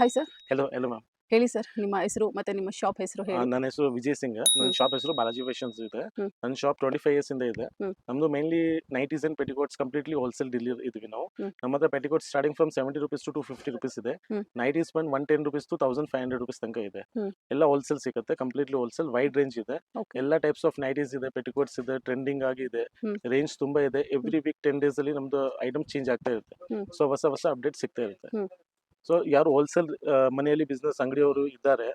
Hi sir hello hello ma'am ಹೇಳಿ sir ನಿಮ್ಮ ಹೆಸರು ಮತ್ತೆ ನಿಮ್ಮ ಶಾಪ್ ಹೆಸರು ಹೇಳಿ. ನನ್ನ ಹೆಸರು ವಿಜಯ್ ಸಿಂಗ್. ನನ್ನ. ಶಾಪ್ ಹೆಸರು ಬಾಲಾಜಿ ಫ್ಯಾಷನ್ಸ್ ಇದೆ. ನನ್ನ ಶಾಪ್ ಟ್ವೆಂಟಿ ಫೈವ್ ಇಯರ್ಸ್ ಇಂದ. ಇದೆ ನಮ್ದು mainly nighties and petticoats completely wholesale deal ಇದೀವಿ ನಾವು. ನಮ್ಮ ಹತ್ರ petticoat starting from seventy rupees to two fifty rupees ಇದೆ. ನೈಟೀಸ್ ಬಂದು one ten rupees two thousand five hundred rupees ತನಕ ಇದೆ. ಎಲ್ಲ ಹೋಲ್ಸೇಲ್ ಸಿಗುತ್ತೆ ಕಂಪ್ಲೀಟ್ಲಿ ಹೋಲ್ಸೇಲ್ ವೈಡ್ ರೇಂಜ್ ಇದೆ. ಎಲ್ಲ ಟೈಪ್ಸ್ ಆಫ್ ನೈಟೀಸ್ ಇದೆ ಪೆಟಿಕೋಟ್ಸ್ ಇದೆ ಟ್ರೆಂಡಿಂಗ್ ಆಗಿ ಇದೆ. ರೇಂಜ್ ತುಂಬಾ ಇದೆ. ಎವ್ರಿ ವೀಕ್ ಟೆನ್ ಡೇಸ್ ಅಲ್ಲಿ ನಮ್ದು ಐಟಮ್ ಚೇಂಜ್ ಆಗ್ತಾ ಇರುತ್ತೆ. ಸೊ ಹೊಸ ಹೊಸ ಅಪ್ಡೇಟ್ ಸಿಗ್ತಾ ಇರುತ್ತೆ. ಸೊ ಯಾರು ಹೋಲ್ಸೇಲ್ ಮನೆಯಲ್ಲಿ ಬಿಸ್ನೆಸ್ ಅಂಗಡಿಯವರು ಇದ್ದಾರೆ.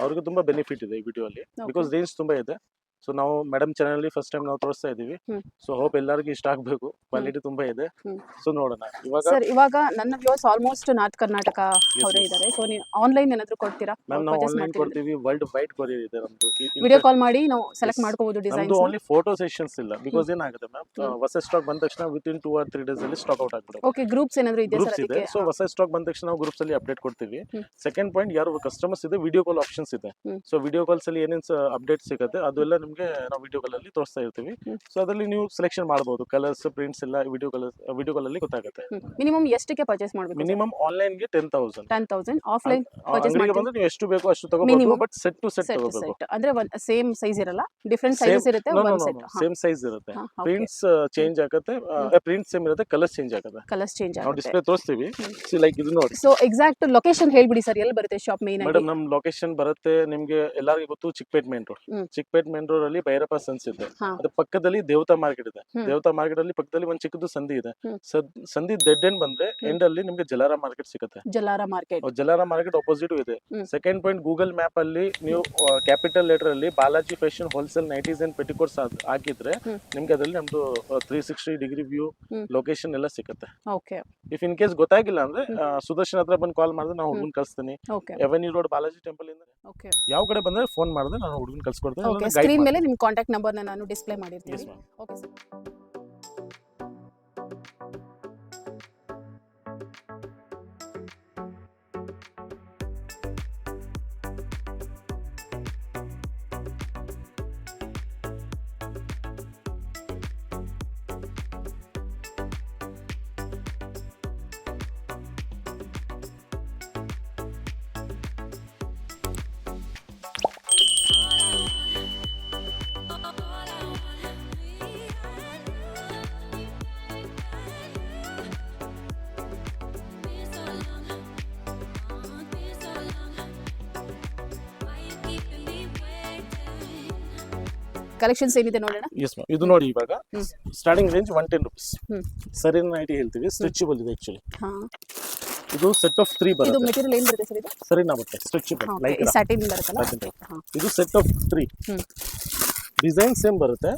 ಅವ್ರಿಗೆ ತುಂಬಾ ಬೆನಿಫಿಟ್ ಇದೆ ಈ ವಿಡಿಯೋ ಅಲ್ಲಿ. ಬಿಕಾಸ್ ರೇಂಜ್ ತುಂಬಾ ಇದೆ ಸೊ ನಾವು ಮೇಡಮ್ ಚಾನಲ್ ಫಸ್ಟ್ ಟೈಮ್ ನಾವು ತೋರಿಸ್ತಾ ಇದೀವಿ ಹ್ಮ್. ಸೊ ಹೋಪ್ ಎಲ್ಲರಿಗೂ ಇಷ್ಟ ಆಗ್ಬೇಕು. ಕ್ವಾಲಿಟಿ ತುಂಬಾ ಇದೆ. ಹ್ಮ್. ಸೊ ನೋಡೋಣ. ಇವಾಗ ಸರ್ ಇವಾಗ ನನ್ನ ವ್ಯೂಸ್ ಆಲ್ಮೋಸ್ಟ್ ನಾರ್ತ್ ಕರ್ನಾಟಕ ಅವರೇ yes. ಇದ್ದಾರೆ. ಸೊ ನೀವು ಆನ್ಲೈನ್ ಏನಾದ್ರು ಕೊಡ್ತೀರಾ? ಮ್ಯಾಮ್ ನಾವು ಪರ್ಚೇಸ್ ಆನ್ಲೈನ್ ಕೊಡ್ತೀವಿ. ವರ್ಲ್ಡ್ ವೈಡ್ ಕೊರಿಯರ್ ಇದೆ ನಮ್ದು. ವಿಡಿಯೋ ಕಾಲ್ ಮಾಡಿ ನಾವು ಸೆಲೆಕ್ಟ್ Yes. ಮಾಡ್ಕೋಬಹುದು ಡಿಸೈನ್ಸ್ ನಮ್ದು ಓನ್ಲಿ ಫೋಟೋ ಸೆಷನ್ಸ್ ಇಲ್ಲ. ಬಿಕಾಸ್ ಏನಾಗುತ್ತೆ ಮ್ಯಾಮ್. ಹೊಸ ಸ್ಟಾಕ್ ಬಂದ ತಕ್ಷಣ within two or three days ಅಲ್ಲಿ ಸ್ಟಾಕ್ ಔಟ್ ಆಗ್ಬಿಡುತ್ತೆ. ಓಕೆ ಗ್ರೂಪ್ಸ್ ಏನಾದ್ರು ಇದೆಯಾ ಸರ್ ಗ್ರೂಪ್ಸ್ ಇದೆ. ಅದಕ್ಕೆ? ಸೊ ಹೊಸ ಸ್ಟಾಕ್ ಬಂದ ತಕ್ಷಣ ನಾವು ಗ್ರೂಪ್ಸ್ ಅಲ್ಲಿ ಅಪ್ಡೇಟ್ ಕೊಡ್ತೀವಿ. ಹ್ಮ್. ಸೆಕೆಂಡ್ ಪಾಯಿಂಟ್ ಯಾರು ಕಸ್ಟಮರ್ಸ್ ಇದೆ ವಿಡಿಯೋ ಕಾಲ್ ಆಪ್ಷನ್ಸ್ ಇದೆ. ಹ್ಮ್. ಸೊ ವಿಡಿಯೋ ಕಾಲ್ಸ್ ಅಲ್ಲಿ ಏನೇನು ಅಪ್ಡೇಟ್ ಸಿಗುತ್ತೆ ಅದೆಲ್ಲ ನಿಮಗೆ ನಾವು ವಿಡಿಯೋಗಳಲ್ಲಿ ತೋರಿಸ್ತಾ ಇರ್ತೀವಿ. ಸೊ ಅದರಲ್ಲಿ ನೀವು ಸೆಲೆಕ್ಷನ್ ಮಾಡಬಹುದು ಕಲರ್ಸ್ ಪ್ರಿಂಟ್ಸ್ ಎಲ್ಲ ವಿಡಿಯೋ ವಿಡಿಯೋಗಳಲ್ಲಿ ವಿಡಿಯೋ ಗೊತ್ತಾಗುತ್ತೆ ಮಿನಿಮಮ್ ಎಷ್ಟಕ್ಕೆ ಪರ್ಚೇಸ್ ಮಾಡಬೇಕು minimum ಆನ್ಲೈನ್ಗೆ ten thousand ten thousand offline purchase. ಬಂದ್ರೆ ನೀವು ಎಷ್ಟು ಬೇಕೋ ಅಷ್ಟು ತಗೋಬಹುದು ಬಟ್ ಸೆಟ್ ಟು ಸೆಟ್ ತಗೋಬೇಕು. ಅಂದ್ರೆ ಸೇಮ್ ಸೈಜ್ ಇರಲ್ಲ? ಡಿಫರೆಂಟ್ ಸೈಜಸ್ ಇರುತ್ತೆ ಸೇಮ್ ಸೈಜ್ ಇರುತ್ತೆ. ಪ್ರಿಂಟ್ಸ್ ಚೇಂಜ್ ಆಗುತ್ತೆ. ಪ್ರಿಂಟ್ ಸೇಮ್ ಇರುತ್ತೆ ಕಲರ್ಸ್ ಚೇಂಜ್ ಆಗುತ್ತೆ. ಕಲರ್ಸ್ ಚೇಂಜ್ ನಾವು ಆಗುತ್ತೆ. ಡಿಸ್ಪ್ಲೇ ತೋರಿಸ್ತೀವಿ. ಸಿ ಲೈಕ್ ಇದು ನೋಡಿ. ಸೊ ಎಕ್ಸಾಕ್ಟ್ ಲೊಕೇಶನ್ ಹೇಳ್ಬಿಡಿ ಸರ್. ಎಲ್ಲಿ ಬರುತ್ತೆ ಶಾಪ್ ಮೇನ್ ಮೇಡಮ್ ನಮ್ ಲೊಕೇಶನ್ ಬರುತ್ತೆ ನಿಮ್ಗೆ ಎಲ್ಲರಿಗೂ ಗೊತ್ತು Chickpet main road. Chickpet main road ಅಲ್ಲಿ ಭೈರಪ್ಪ ಸನ್ಸ್ ಇದೆ. ಅದ್ರ ಪಕ್ಕದಲ್ಲಿ ದೇವತಾ ಮಾರ್ಕೆಟ್ ಇದೆ. ದೇವತಾ ಮಾರ್ಕೆಟ್ ಅಲ್ಲಿ ಪಕ್ಕದಲ್ಲಿ ಒಂದ್ ಚಿಕ್ಕದು ಸಂಧಿ ಇದೆ. ಸಂಧಿ ಡೆಡ್ ಎಂಡ್ ಬಂದ್ರೆ. ಎಂಡ್ ಅಲ್ಲಿ ನಿಮ್ಗೆ ಜಲಾರ ಮಾರ್ಕೆಟ್ ಸಿಗುತ್ತೆ. Jalara market. Jalara market opposite ಇದೆ. ಸೆಕೆಂಡ್ ಪಾಯಿಂಟ್ ಗೂಗಲ್ ಮ್ಯಾಪ್ ಅಲ್ಲಿ ನೀವು ಕ್ಯಾಪಿಟಲ್ ಲೆಟರ್ ಅಲ್ಲಿ Balaji fashion wholesale nighties and petticoats ಹಾಕಿದ್ರೆ. ನಿಮ್ಗೆ ಅದರಲ್ಲಿ ನಮ್ದು three sixty degree view location ಎಲ್ಲ ಸಿಗುತ್ತೆ. ಇಫ್ ಇನ್ ಕೇಸ್ ಗೊತ್ತಾಗಿಲ್ಲ ಅಂದ್ರೆ ಸುದರ್ಶನ್ ಹತ್ರ ಬಂದು ಕಾಲ್ ಮಾಡಿದ್ರೆ ನಾವು ಹುಡುಗನ್ ಕಳಿಸ್ತೀನಿ. ಎವೆನ್ಯೂ ರೋಡ್ ಬಾಲಾಜಿ ಟೆಂಪಲ್ ಇಂದ. ಓಕೆ. ಯಾವ ಕಡೆ ಬಂದ್ರೆ ಫೋನ್ ಮಾಡಿದ್ರೆ ನಾನು ಹುಡುಗನ್ ಕಳ್ಸ್ಕೊಡ್ತೇನೆ ಮೇಲೆ ನಿಮ್ಮ ಕಾಂಟ್ಯಾಕ್ಟ್ ನಂಬರ್ನ ನಾನು ಡಿಸ್ಪ್ಲೇ ಮಾಡಿರ್ತೀನಿ. ಓಕೆ ಸರ್ ಕಲೆಕ್ಷನ್ಸ್ ಏನಿದೆ ನೋಡೋಣ. ಎಸ್ ಮ್ಯಾಮ್ ಇದು ನೋಡಿ ಇವಾಗ starting range one ten rupees ಸರಿನ ಐಟಿ ಹೇಳ್ತೀವಿ ಸ್ಟ್ರೆಚಬಲ್ ಇದೆ ಆಕ್ಚುಲಿ ಹಾ. ಇದು ಸೆಟ್ ಆಫ್ ತ್ರೀ ಇದು ಬರುತ್ತೆ ಮೆಟೀರಿಯಲ್ ಏನು ಬರುತ್ತೆ ಸರ್ ಇದು? ಸರಿ ನಾ ಬರುತ್ತೆ ಸ್ಟ್ರೆಚಬಲ್ ಲೈಕ್ ಲೈಟ್ ಸ್ಯಾಟಿನ್ ಬರುತ್ತಲ್ಲ? ಹಾ. ಇದು set of three. Design same ಬರುತ್ತೆ.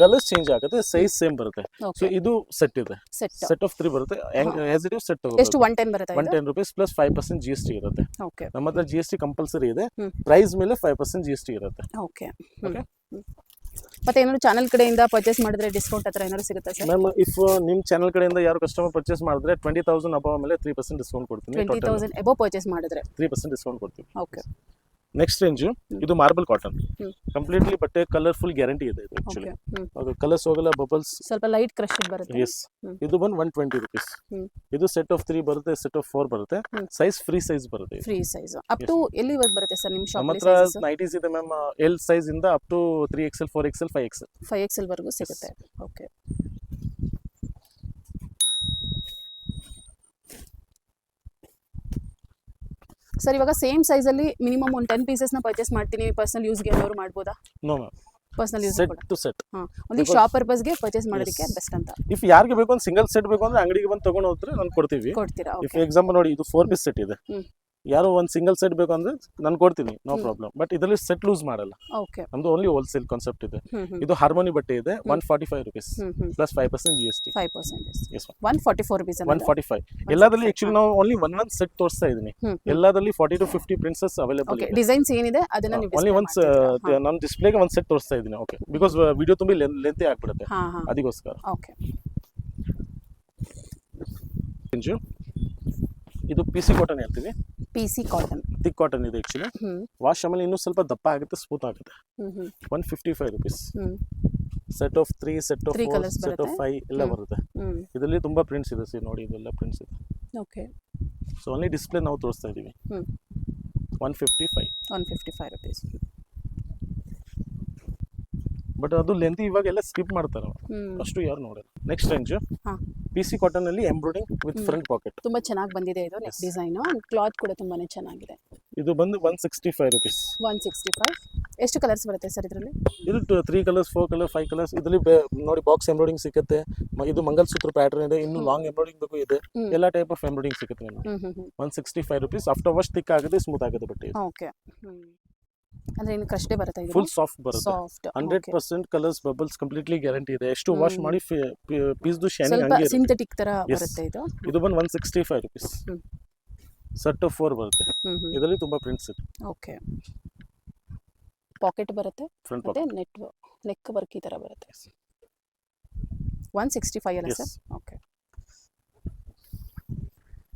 ಕಲರ್ಸ್ ಚೇಂಜ್ ಆಗುತ್ತೆ ಸೈಜ್ ಸೇಮ್ ಬರುತ್ತೆ. ಸೊ ಇದು ಸೆಟ್ ಇದೆ. ಸೆಟ್ ಆಫ್ ತ್ರೀ ಬರುತ್ತೆ. ಆಸ್ ಇಟ್ ಸೆಟ್ ಎಷ್ಟು ಒನ್ ಟೆನ್ ಬರುತ್ತೆ one ten rupees plus five percent G S T ಇರುತ್ತೆ. ಓಕೆ ನಮ್ಮ ಹತ್ರ ಜಿ ಎಸ್ ಟಿ ಕಂಪಲ್ಸರಿ ಇದೆ. ಪ್ರೈಸ್ ಮೇಲೆ five percent G S T ಇರುತ್ತೆ. Okay Okay. ಮತ್ತೆ ಏನಾದ್ರು ಚಾನಲ್ ಕಡೆಯಿಂದ ಪರ್ಚೇಸ್ ಮಾಡಿದ್ರೆ ಡಿಸ್ಕೌಂಟ್ ಹತ್ರ ಏನಾದ್ರು ಸಿಗುತ್ತಾ ಸರ್ ಮ್ಯಾಮ್ ಇಫ್ ನಿಮ್ಮ ಚಾನಲ್ ಕಡೆಯಿಂದ ಯಾರು ಕಸ್ಟಮರ್ ಪರ್ಚೇಸ್ ಮಾಡಿದ್ರೆ ಟ್ವೆಂಟಿ ತೌಸಂಡ್ ಅಬವ್ ಮೇಲೆ ತ್ರೀ ಪರ್ಸೆಂಟ್ ಡಿಸ್ಕೌಂಟ್ ಕೊಡ್ತೀನಿ ಟ್ವೆಂಟಿ ತೌಸಂಡ್ ಎಬೋ ಪರ್ಚೇಸ್ ಮಾಡಿದ್ರೆ. ತ್ರೀ ಪರ್ಸೆಂಟ್ ಡಿಸ್ಕೌಂಟ್ ಕೊಡ್ತೀವಿ. ಓಕೆ ನೆಕ್ಸ್ಟ್ ರೇಂಜ್ ಇದು ಮಾರ್ಬಲ್ ಕಾಟನ್. ಕಂಪ್ಲೀಟ್ಲಿ ಬಟ್ಟೆ ಕಲರ್ಫುಲ್ ಗ್ಯಾರಂಟಿ ಇದೆ ಇದು ಆಕ್ಚುಲಿ ಅದು ಕಲರ್ಸ್ ಹೋಗಲ್ಲ ಬಬಲ್ಸ್ ಸ್ವಲ್ಪ ಲೈಟ್ ಕ್ರಶ್ ಬರುತ್ತೆ. ಎಸ್ ಇದು ಬಂದು ಒನ್ ಟ್ವೆಂಟಿ ರುಪೀಸ್ ಇದು ಸೆಟ್ ಆಫ್ ತ್ರೀ ಬರುತ್ತೆ ಸೆಟ್ ಆಫ್ ಫೋರ್ ಬರುತ್ತೆ. ಸೈಜ್ ಫ್ರೀ ಸೈಜ್ ಬರುತ್ತೆ. ಫ್ರೀ ಸೈಜ್ ಅಪ್ ಟು ಎಲ್ಲಿವರೆಗೆ ಬರುತ್ತೆ ಸರ್ ನಿಮ್ಮ ಶಾಪ್ ಹತ್ರ ನೈಟೀಸ್ ಇದೆ ಮ್ಯಾಮ್ ಎಲ್ ಸೈಜ್ ಇಂದ up to three XL four XL five XL five X L ವರೆಗೂ ಸಿಗುತ್ತೆ. ಓಕೆ ಸರ್ ಇವಾಗ ಸೇಮ್ ಸೈಜ್ ಅಲ್ಲಿ ಮಿನಿಮಮ್ ಒಂದು ಟೆನ್ ಪೀಸಸ್ನ ಪರ್ಚೇಸ್ ಮಾಡ್ತೀನಿ. ಪರ್ಸನಲ್ ಯೂಸ್ಗೆ ಅವರು ಮಾಡ್ಬೋದಾ? No ma'am personal use set to set ಹಾ ಒಂದು ಶಾಪ್ ಪರ್ಪಸ್ಗೆ ಪರ್ಚೇಸ್ ಮಾಡೋದಕ್ಕೆ ಬೆಸ್ಟ್ ಅಂತ. ಇಫ್ ಯಾರಿಗೆ ಬೇಕು ಒಂದು ಸಿಂಗಲ್ ಸೆಟ್ ಬೇಕು ಅಂದ್ರೆ ಅಂಗಡಿಗೆ ಬಂದು ತಗೊಂಡು ಹೋದ್ರೆ ನಾನು ಕೊಡ್ತೀವಿ. ಕೊಡ್ತೀರಾ? ಇಫ್ ಓಕೆ ಎಕ್ಸಾಂಪಲ್ ನೋಡಿ ಇದು ಫೋರ್ ಪೀಸ್ ಸೆಟ್ ಇದೆ. ಹ್ಮ್. ಯಾರೋ ಒಂದು ಸಿಂಗಲ್ ಸೆಟ್ ಬೇಕು ಅಂದ್ರೆ ನಾನು ಕೊಡ್ತೀನಿ ನೋ ಪ್ರಾಬ್ಲಮ್ ಬಟ್ ಇದರಲ್ಲಿ ಸೆಟ್ ಲೂಸ್ ಮಾಡಲ್ಲ. ಓಕೆ ನಮ್ದು ಓನ್ಲಿ ಹೋಲ್ಸೇಲ್ ಕಾನ್ಸೆಪ್ಟ್ ಇದೆ. ಇದು ಹಾರ್ಮೋನಿ ಬಟ್ಟೆ ಇದೆ one forty five rupees plus five percent G S T five percent one forty four rupees one forty five ಎಲ್ಲದಲ್ಲಿ actually ನಾವು ಓನ್ಲಿ ಒನ್ ಒನ್ ಸೆಟ್ ತೋರಿಸ್ತಾ ಇದೀನಿ. Hmm ಎಲ್ಲದಲ್ಲಿ forty to fifty prints available ಇದೆ. Designs ಏನಿದೆ ಅದನ್ನ only once ನಮ್ ನಾನು ಡಿಸ್ಪ್ಲೇಗೆ ಒಂದು set ತೋರಿಸ್ತಾ ಇದ್ದೀನಿ ಓಕೆ ಬಿಕಾಸ್ ವಿಡಿಯೋ ತುಂಬಿ ಲೆಂತಿ ಆಗ್ಬಿಡುತ್ತೆ. ಅದಕ್ಕೋಸ್ಕರ. ಓಕೆ ಇದು ಪಿ ಸಿ ಕಾಟನ್ ಹೇಳ್ತೀವಿ? P C cotton thick cotton ಇದೆ ಆ್ಯಕ್ಚುಲಿ ವಾಶ್ ಆಮೇಲೆ ಇನ್ನೂ ಸ್ವಲ್ಪ ದಪ್ಪ ಆಗುತ್ತೆ ಸ್ಮೂತ್ ಆಗುತ್ತೆ. One fifty five rupees set of three set of Three four set of? Five ಎಲ್ಲ ಬರುತ್ತೆ. ಇದರಲ್ಲಿ ತುಂಬಾ ಪ್ರಿಂಟ್ಸ್ ಇದೆ ಸಿ ನೋಡಿ ಇದೆಲ್ಲ ಪ್ರಿಂಟ್ಸ್ ಇದೆ. ಓಕೆ ಸೊ ಓನ್ಲಿ ಡಿಸ್ಪ್ಲೇ ನಾವು ತೋರಿಸ್ತಾ ಇದೀವಿ ಹ್ಮ್. One fifty five one fifty five rupees but ಅದು ಲೆಂತ್ ಇವಾಗೆಲ್ಲ ಸ್ಕಿಪ್ ಮಾಡ್ತಾರೆ ಅಷ್ಟು ಯಾರು ನೋಡೋದು ನೆಕ್ಸ್ಟ್ ರೇಂಜ್ ಹಾ. ಪಿ ಸಿ ಕಾಟನ್ ಅಲ್ಲಿ ಎಂಬ್ರಾಯ್ಡಿಂಗ್ ವಿತ್. ಫ್ರಂಟ್ ಪಾಕೆಟ್ ತುಂಬಾ ಚೆನ್ನಾಗಿ ಬಂದಿದೆ ಇದು ನೆಕ್ ಡಿಸೈನ್ ಕ್ಲಾತ್ ಕೂಡ ತುಂಬಾನೇ ಚೆನ್ನಾಗಿದೆ. ಇದು ಬಂದು one sixty five rupees one sixty five ಎಷ್ಟು ಕಲರ್ಸ್ ಬರುತ್ತೆ ಸರ್ ಇದರಲ್ಲಿ? ಇದು three colours four colour five colours ಇದರಲ್ಲಿ ನೋಡಿ ಬಾಕ್ಸ್ ಎಂಬ್ರಾಯ್ಡಿಂಗ್ ಸಿಗುತ್ತೆ ಮ- ಇದು ಮಂಗಲಸೂತ್ರ ಪ್ಯಾಟರ್ನ್ ಇದೆ. ಇನ್ನು ಲಾಂಗ್ ಎಂಬ್ರಾಯ್ಡಿಂಗ್ ಬೇಕು ಇದೆ. ಎಲ್ಲಾ ಎಲ್ಲ ಟೈಪ್ ಆಫ್ ಎಂಬ್ರಾಯ್ಡಿಂಗ್ ಸಿಗುತ್ತೆ ನಿಮಗೆ. One sixty five rupees after wash thick ಆಗುತ್ತೆ ಸ್ಮೂತ್ ಆಗುತ್ತೆ ಬಟ್ಟೆ ಓಕೆ ಅಂದ್ರೆ ಇನ್ನು ಕಷ್ಟೇ ಬರುತ್ತೆ ಇದು? ಫುಲ್ ಸಾಫ್ಟ್ ಬರುತ್ತೆ. Soft hundred percent colours bubbles completely guarantee ಇದೆ. ಎಷ್ಟು ವಾಶ್. ಮಾಡಿ ಪೀಸ್ದು ಶೈನಿಂಗ್ ಸ್ವಲ್ಪ ಹಂಗೆ ಸಿಂಥೆಟಿಕ್ ತರ. ಬರುತ್ತೆ ಇದು? ಇದು ಬಂದು one sixty five rupees. Set of four ಬರುತ್ತೆ. ಇದರಲ್ಲಿ ತುಂಬಾ ಪ್ರಿಂಟ್ಸ್ ಇದೆ ಓಕೆ ಪಾಕೆಟ್ ಬರುತ್ತೆ? ಫ್ರಂಟ್ ಮತ್ತೆ ನೆಟ್ ನೆಕ್ ವರ್ಕ್ ಈ ತರ ಬರುತ್ತೆ? ಒನ್ ಸಿಕ್ಸ್ಟಿ ಫೈವ್ ಅಲ್ಲ ಸರ್ ಓಕೆ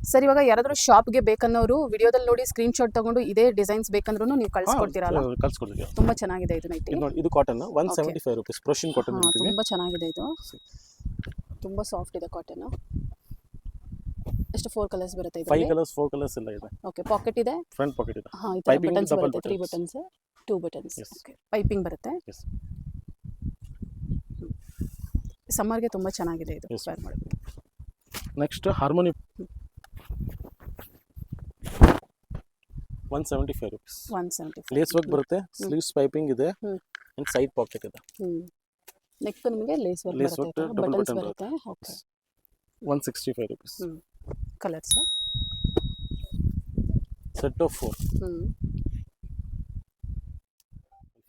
ಸರ್ ಇವಾಗ ಯಾರಾದರೂ ಶಾಪ್ಗೆ ಬೇಕನ್ನೋರು ವಿಡಿಯೋದಲ್ಲಿ ನೋಡಿ ಸ್ಕ್ರೀನ್ ಶಾಟ್ ತಗೊಂಡು ಇದೇ ಡಿಸೈನ್ಸ್ ಬೇಕಂದ್ರೂ ನೀವು ಕಳ್ಸ್ಕೊಡ್ತೀರಲ್ಲ? ಕಳ್ಸ್ಕೊಡ್ತೀವಿ. ತುಂಬಾ ಚೆನ್ನಾಗಿದೆ ಇದು ನೈಟಿ. ಇದು ನೋಡಿ ಇದು cotton one. Seventy five rupees ಪ್ರೊಷನ್ cotton ತುಂಬಾ ಚೆನ್ನಾಗಿದೆ ಇದು. ತುಂಬಾ ಸಾಫ್ಟ್ ಇದೆ ಕಾಟನ್ ಎಷ್ಟು ಫೋರ್ ಕಲರ್ಸ್ ಬರುತ್ತೆ ಫೈವ್ ಕಲರ್ಸ್ ಫೋರ್ ಕಲರ್ಸ್ ಎಲ್ಲ ಇದೆ. ಓಕೆ ಪಾಕೆಟ್ ಇದೆ? ಫ್ರಂಟ್ ಪಾಕೆಟ್ ಇದೆ. ಹಾ ಇದೆ ಬಟನ್ಸ್ ಬರುತ್ತೆ three buttons two buttons. Okay piping ಬರುತ್ತೆ. ಸಮ್ಮರ್ಗೆ ತುಂಬಾ ಚೆನ್ನಾಗಿದೆ ಇದು. ವೇರ್ ಮಾಡೋದು next harmony one seventy five rupees one seventy lace work ಬರುತ್ತೆ ಸ್ಲೀವ್ಸ್ ಪೈಪಿಂಗ್ ಇದೆ. ಅಂಡ್ ಸೈಡ್ ಪಾಕೆಟ್ ಇದೆ. ನೆಕ್ಸ್ಟ್ ನೆಕ್ ನಿಮಗೆ ಲೇಸ್ ವರ್ಕ್ ಲೇಸ್ ಬರುತ್ತೆ. ಡಬಲ್ ಬಟನ್ ಬರುತ್ತೆ. Okay one sixty five rupees colours set of four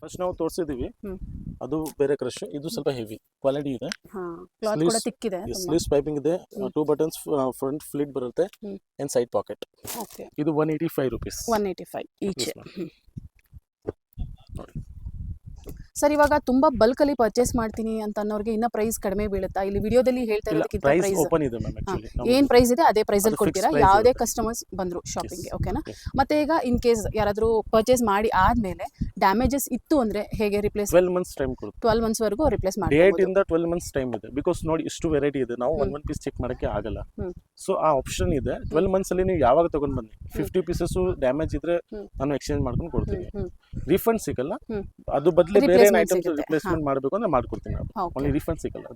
first ನಾವು ತೋರಿಸಿದೀವಿ. ಹ್ಮ್. ಅದು ಬೇರೆ ಕ್ರಶ್ ಇದು ಸ್ವಲ್ಪ ಹೆವಿ ಕ್ವಾಲಿಟಿ ಇದೆ. ಹಾ ಕ್ಲಾತ್ ಕೂಡ Sleeves- ತಿಕ್ಕಿದೆ ಸ್ಲೀವ್ಸ್ ಪೈಪಿಂಗ್ ಇದೆ. ಹ್ಮ್. ಟೂ ಬಟನ್ಸ್ ಫ್ರಂಟ್ ಫ್ಲಿಟ್ ಬರುತ್ತೆ ಹ್ಮ್. ಅಂಡ್ ಸೈಡ್ ಪಾಕೆಟ್ ಓಕೆ ಇದು one eighty five rupees one eighty five ಈಚೆ. ಸರ್ ಇವಾಗ ತುಂಬಾ ಬಲ್ಕ್ ಅಲ್ಲಿ ಪರ್ಚೇಸ್ ಮಾಡ್ತೀನಿ ಅಂತ ಅನ್ನೋರಿಗೆ ಇನ್ನ ಪ್ರೈಸ್ ಕಡಿಮೆ ಬೀಳುತ್ತಾ? ಇಲ್ಲಿ ವಿಡಿಯೋದಲ್ಲಿ ಹೇಳ್ತಾ ಇರೋದಕ್ಕಿಂತ ಪ್ರೈಸ್ ಓಪನ್ ಇದೆ ಮ್ಯಾಮ್ ಆಕ್ಚುಲಿ ಏನ್ ಪ್ರೈಸ್ ಇದೆ ಅದೇ ಪ್ರೈಸ್ ಅಲ್ಲಿ ಕೊಡ್ತೀರಾ? ಯಾವುದೇ ಕಸ್ಟಮರ್ಸ್ ಬಂದ್ರು ಶಾಪಿಂಗ್ಗೆ ಓಕೆನಾ ಮತ್ತೆ ಈಗ ಇನ್ ಕೇಸ್ ಯಾರಾದ್ರೂ ಪರ್ಚೇಸ್ ಮಾಡಿ ಆದ್ಮೇಲೆ ಡ್ಯಾಮೇಜಸ್ ಇತ್ತು ಅಂದ್ರೆ ಹೇಗೆ ರಿಪ್ಲೇಸ್ ಟ್ವೆಲ್ ಮಂತ್ಸ್ ಟೈಮ್ ಕೊಡುತ್ತೆ. ಟ್ವೆಲ್ ಮಂತ್ಸ್ ವರೆಗೂ ರಿಪ್ಲೇಸ್ ಡೇಟ್ ಮಾಡ್ಬೋದು ಇಂದ ಟ್ವೆಲ್ ಮಂತ್ಸ್ ಟೈಮ್ ಇದೆ. ಬಿಕಾಸ್ ನೋಡಿ ಇಷ್ಟು ವೆರೈಟಿ ಇದೆ. ನಾವು ಒನ್. ಒನ್ ಪೀಸ್ ಚೆಕ್ ಮಾಡಕ್ಕೆ ಆಗಲ್ಲ. ಸೊ ಆ ಆಪ್ಷನ್ ಇದೆ. ಟ್ವೆಲ್ ಮಂತ್ಸ್ ಅಲ್ಲಿ ನೀವು ಯಾವಾಗ ತಗೊಂಡ್ ಬನ್ನಿ ಫಿಫ್ಟಿ ಪೀಸಸ್ ಡ್ಯಾಮೇಜ್ ಇದ್ರೆ. ನಾನು ಎಕ್ಸ್ಚೇಂಜ್ ಮಾಡ್ಕೊಂಡು ಕೊಡ್ತೀನಿ. ರಿಫಂಡ್ ಸಿಗಲ್ಲ. ಅದು ಬದಲು ಬೇರೆ ಐಟಮ್ಸ್. ರಿಪ್ಲೇಸ್ಮೆಂಟ್ ಮಾಡಬೇಕು ಅಂದ್ರೆ ಮಾಡ್ಕೊಡ್ತೀನಿ ನಾನು. ಓನ್ಲಿ ರಿಫಂಡ್ ಸಿಗಲ್ಲ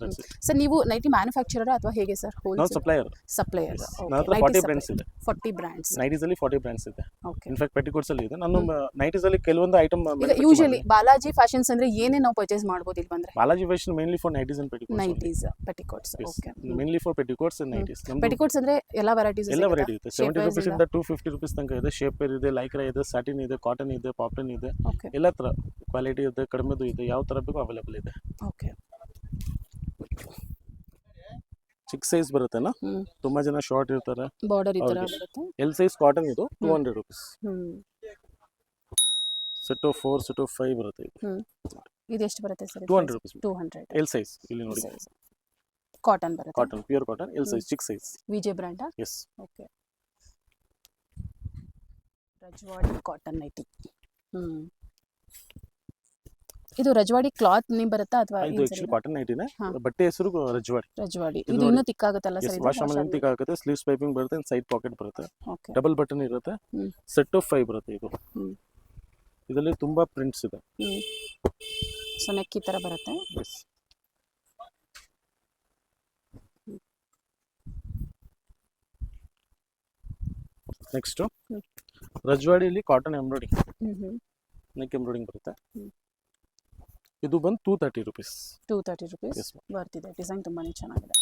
ಸರ್ ನೀವು ನೈಟಿ ಮ್ಯಾನುಫ್ಯಾಕ್ಚರರ್ ಅಥವಾ ಹೇಗೆ ಸರ್ ನಾವು ಸಪ್ಲೈಯರ್ ಸಪ್ಲೈಯರ್ ನನ್ನ ಹತ್ರ ಫಾರ್ಟಿ ಬ್ರ್ಯಾಂಡ್ಸ್ ಇದೆ. ಫಾರ್ಟಿ ಬ್ರ್ಯಾಂಡ್ಸ್ ನೈಟೀಸ್ ಅಲ್ಲಿ ಫಾರ್ಟಿ ಬ್ರ್ಯಾಂಡ್ಸ್ ಇದೆ. ಓಕೆ ಇನ್ಫ್ಯಾಕ್ಟ್ ಪೆಟಿಕೋಟ್ಸ್ ಅಲ್ಲಿ ಇದೆ. ನಾನು ನೈಟೀಸ್ ಅಲ್ಲಿ ಕೆಲವೊಂದು item usually usually Balaji fashions ಅಂದ್ರೆ ಏನೇ ನಾವು ಪರ್ಚೇಸ್ ಮಾಡ್ಬೋದು ಇಲ್ಲಿ ಬಂದ್ರೆ? Balaji fashion mainly for nighties and petticoats nighties petticoats okay mainly for petticoats and nighties petticoats ಅಂದ್ರೆ ಎಲ್ಲ ವೆರೈಟೀಸ್ ಎಲ್ಲ ವೆರೈಟಿ ಇದೆ 70 ರೂಪಾಯಿ ಇಂದ? ಇಂದ ಟೂ ಫಿಫ್ಟಿ ರುಪೀಸ್ ತನಕ ಇದೆ. ಶೇಪ್ ಇದೆ ಲೈಕ್ರಾ ಇದೆ ಸ್ಯಾಟಿನ್ ಇದೆ ಕಾಟನ್ ಇದೆ ಪಾಪ್ಟನ್ ಇದೆ. ಓಕೆ ಎಲ್ಲ ಥರ ಕ್ವಾಲಿಟಿ ಇದೆ ಕಡಿಮೆದು ಇದೆ ಯಾವ ತರ ಬೇಕು ಅವೈಲೇಬಲ್ ಇದೆ. ಓಕೆ ಚಿಕ್ಕ ಸೈಜ್ ಬರುತ್ತೆನಾ? ಹ್ಮ್. ತುಂಬಾ ಜನ ಶಾರ್ಟ್ ಇರ್ತಾರೆ. ಬಾರ್ಡರ್ ಈ ಹೌದು. ಬರುತ್ತೆ. ಎಲ್ ಸೈಜ್ ಕಾಟನ್ ಇದು two. Hundred rupees hmm. Set of four set of five ಬರುತ್ತೆ ಇದು. ಹ್ಮ್. ಇದು ಎಷ್ಟು ಬರುತ್ತೆ sir? Two hundred rupees two hundred L size ಇಲ್ಲಿ ನೋಡಿ. ಕಾಟನ್ ಬರುತ್ತೆ. Cotton pure cotton L size ಚಿಕ್ಕ size Vijay ಬ್ರ್ಯಾಂಡಾ yes okay Rajwadi cotton nighty ಇದು ರಜವಾಡಿ ಕ್ಲಾತ್ ನಿಮ್ ಬರುತ್ತಾ ಅಥವಾ ಇದು ಆಕ್ಚುಲಿ ಕಾಟನ್ ನೈಟಿನೇ ಹಾ. ಬಟ್ಟೆ ಹೆಸರು ರಜವಾಡಿ. ರಜವಾಡಿ. ಇದು ಇದು ನೋಡಿ. ಇನ್ನೂ ತಿಕ್ಕಾಗುತ್ತಲ್ಲ ಎಸ್ ಸರ್ ವಾಶ್ ಆಮೇಲೆ ಆಗುತ್ತೆ ಸ್ಲೀವ್ಸ್ ಪೈಪಿಂಗ್ ಬರುತ್ತೆ ಸೈಡ್ ಪಾಕೆಟ್ ಬರುತ್ತೆ. ಓಕೆ ಡಬಲ್ ಬಟನ್ ಇರುತ್ತೆ. ಹ್ಮ್. ಸೆಟ್ ಆಫ್ ಫೈವ್ ಬರುತ್ತೆ ಇದು. ಹ್ಮ್. ಇದರಲ್ಲಿ ತುಂಬಾ ಪ್ರಿಂಟ್ಸ್ ಇದೆ. ಸೊ ನೆಕ್ ಈ ತರ ಬರುತ್ತೆ? ನೆಕ್ಸ್ಟ್ ಹ್ಮ್. ರಜ್ವಾಡಿಯಲ್ಲಿ ಕಾಟನ್ ಎಂಬ್ರಾಯ್ಡಿಂಗ್ ನೆಕ್ ಎಂಬ್ರಾಯ್ಡಿಂಗ್ ಬರುತ್ತೆ. ಇದು ಬಂದು two thirty rupees two thirty rupees ಬರ್ತಿದೆ. ಡಿಸೈನ್ ತುಂಬಾ ಚೆನ್ನಾಗಿದೆ.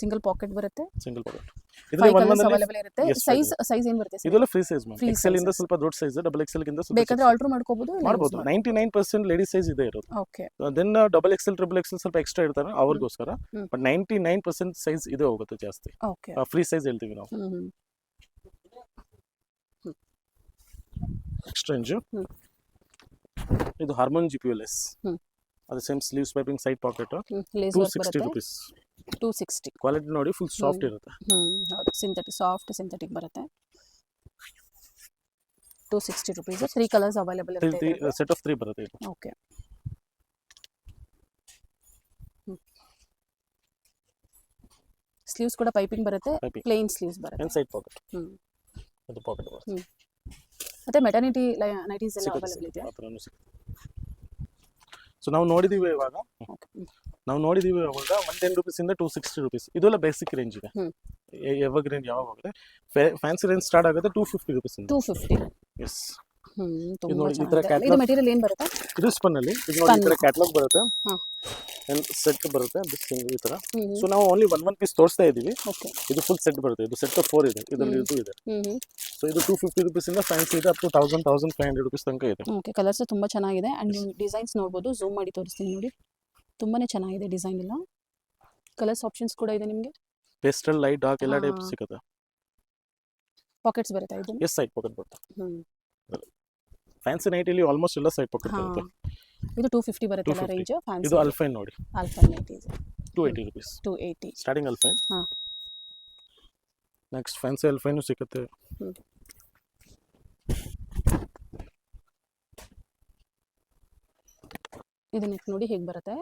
ಸಿಂಗಲ್ ಪಾಕೆಟ್ ಬರುತ್ತೆ? ಸಿಂಗಲ್ ಪಾಕೆಟ್ ಫೈವ್ ಇದರಲ್ಲಿ ಒನ್ ಕಲರ್ಸ್ ಅವೈಲೇಬಲ್ ಇರುತ್ತೆ. Yes, ಸೈಜ್ ಸೈಜ್ ಏನು ಬರುತ್ತೆ sir? ಇದೆಲ್ಲ free size ma'am Free XL ಇಂದ ಸ್ವಲ್ಪ ದೊಡ್ಡ ಸೈಜ್ ಡಬಲ್ ಎಕ್ಸೆಲ್ ಗಿಂತ ಬೇಕಾದ್ರೆ ಆಲ್ಟರ್ ಮಾಡ್ಕೋಬಹುದು ಮಾಡ್ಬೋದು. Ninety nine percent lady size ಇದೆ ಇರೋದು. Okay then double XL triple XL ಸ್ವಲ್ಪ ಎಕ್ಸ್ಟ್ರಾ ಇರ್ತಾರೆ ಅವ್ರಿಗೋಸ್ಕರ. But ninety nine percent size ಇದೆ ಹೋಗುತ್ತೆ ಜಾಸ್ತಿ. ಫ್ರೀ ಸೈಜ್ ಹೇಳ್ತೀವಿ ನಾವು. ನೆಕ್ಸ್ಟ್ ರೇಂಜ್ ಇದು harmony G P L S ಅದು same sleeves piping side pocket two sixty rupees two sixty. Quality ನೋಡಿ ಫುಲ್ ಸಾಫ್ಟ್ ಇರುತ್ತೆ. ಹ್ಞೂ ಹೌದು. ಸಿಂಥೆಟಿಕ್ ಸಾಫ್ಟ್ ಸಿಂಥೆಟಿಕ್ ಬರುತ್ತೆ. Two sixty rupees. Three colours available ಇರುತ್ತೆ ಸೆಟ್ ಆಫ್ ತ್ರೀ ಬರುತ್ತೆ okay sleeves ಕೂಡ piping ಬರುತ್ತೆ. ಪ್ಲೇನ್ ಸ್ಲೀವ್ಸ್ ಬರುತ್ತೆ. ಸೈಡ್ ಪಾಕೆಟ್ ಹ್ಮ್. ಅದು ಪಾಕೆಟ್ ಬರುತ್ತೆ. ಮತ್ತೆ ಮೆಟರ್ನಿಟಿ ನೈಟೀಸ್ ಎಲ್ಲ ಅವೈಲೇಬಲ್ ಸಿಗುತ್ತೆ, ಇದೆಯಾ ಆ ಥರನೂ ಸಿಗುತ್ತೆ ಸೊ ನಾವು ನೋಡಿದೀವಿ ಇವಾಗ. ನಾವು ನೋಡಿದೀವಿ ಇವಾಗ ಒನ್ ಟೆನ್ ರುಪೀಸ್ ಇಂದ ಟೂ ಸಿಕ್ಸ್ಟಿ ರುಪೀಸ್ ಇದೆಲ್ಲ ಬೇಸಿಕ್ ರೇಂಜ್ ಇದೆ. ಎವರ್ ಯಾವಾಗ ರೇಂಜ್ ಯಾವಾಗ ಹೋಗುತ್ತೆ ಫ್ಯಾನ್ಸಿ ರೇಂಜ್ ಸ್ಟಾರ್ಟ್ ಆಗುತ್ತೆ ಟೂ ಫಿಫ್ಟಿ ರುಪೀಸ್ ಇಂದ. ಟೂ ಫಿಫ್ಟಿ ಎಸ್ ಈ ತರ ಇದು ಮೆಟೀರಿಯಲ್ ಏನ್ ಬರುತ್ತೆ? ಇದು ಸ್ಪನ್ ಅಲ್ಲಿ. ಇದು ನೋಡಿ ಈ ತರ. ಕ್ಯಾಟ್ಲಾಗ್ ಬರುತ್ತೆ. ಸೆಟ್ ಬರುತ್ತೆ ಈ ತರ. ಸೊ ನಾವು ಓನ್ಲಿ ಒನ್ ಒನ್ ಪೀಸ್ ತೋರಿಸ್ತಾ ಇದೀವಿ. ಓಕೆ ಇದು ಫುಲ್ ಸೆಟ್ ಬರುತ್ತೆ. ಇದು ಸೆಟ್ ಫೋರ್ ಇದೆ. ಇದರಲ್ಲಿ. ಇದು ಇದೆ. ಸೊ ಇದು ಟೂ ಫಿಫ್ಟಿ ರುಪೀಸ್ ಇಂದ ಫ್ಯಾನ್ಸಿ ಇದೆ up to thousand thousand five hundred rupees ತನಕ ಇದೆ. ಓಕೆ ಕಲರ್ಸ್ ತುಂಬಾ ಚೆನ್ನಾಗಿದೆ. ಅಂಡ್ ನೀವು ಡಿಸೈನ್ಸ್ ನೋಡ್ಬೋದು ಝೂಮ್ ಮಾಡಿ ತೋರಿಸ್ತೀನಿ ನೋಡಿ. ತುಂಬಾನೇ ಚೆನ್ನಾಗಿದೆ ಡಿಸೈನ್ ಎಲ್ಲ. ಕಲರ್ಸ್ ಆಪ್ಷನ್ಸ್ ಕೂಡ ಇದೆ ನಿಮಗೆ? ಪೇಸ್ಟಲ್ ಲೈಟ್ ಡಾರ್ಕ್ ಎಲ್ಲ ಟೈಪ್. ಸಿಗುತ್ತೆ. ಪಾಕೆಟ್ಸ್ ಬರುತ್ತೆ ಇದು? ಎಸ್ ಸೈಡ್ ಪಾಕೆಟ್ ಬರುತ್ತೆ. ಫ್ಯಾನ್ಸಿ ನೈಟ್ ಇಲ್ಲಿ ಆಲ್ಮೋಸ್ಟ್ ಎಲ್ಲ ಸೈಡ್ ಪಾಕೆಟ್ ಬರುತ್ತೆ. ಇದು ಟೂ ಫಿಫ್ಟಿ ಬರುತ್ತಲ್ಲ 250. ರೇಂಜ್ ಇದು ಫ್ಯಾನ್ಸಿ ಅಲ್ಫೈನ್ ನೋಡಿ. Alpine nighty two eighty rupees two eighty starting Alpine ಹಾ. ನೆಕ್ಸ್ಟ್ ಫ್ಯಾನ್ಸಿ ಅಲ್ಫೈನು ಸಿಗುತ್ತೆ. ಇದು ನೆಕ್ ನೋಡಿ ಹೇಗೆ ಬರುತ್ತೆ?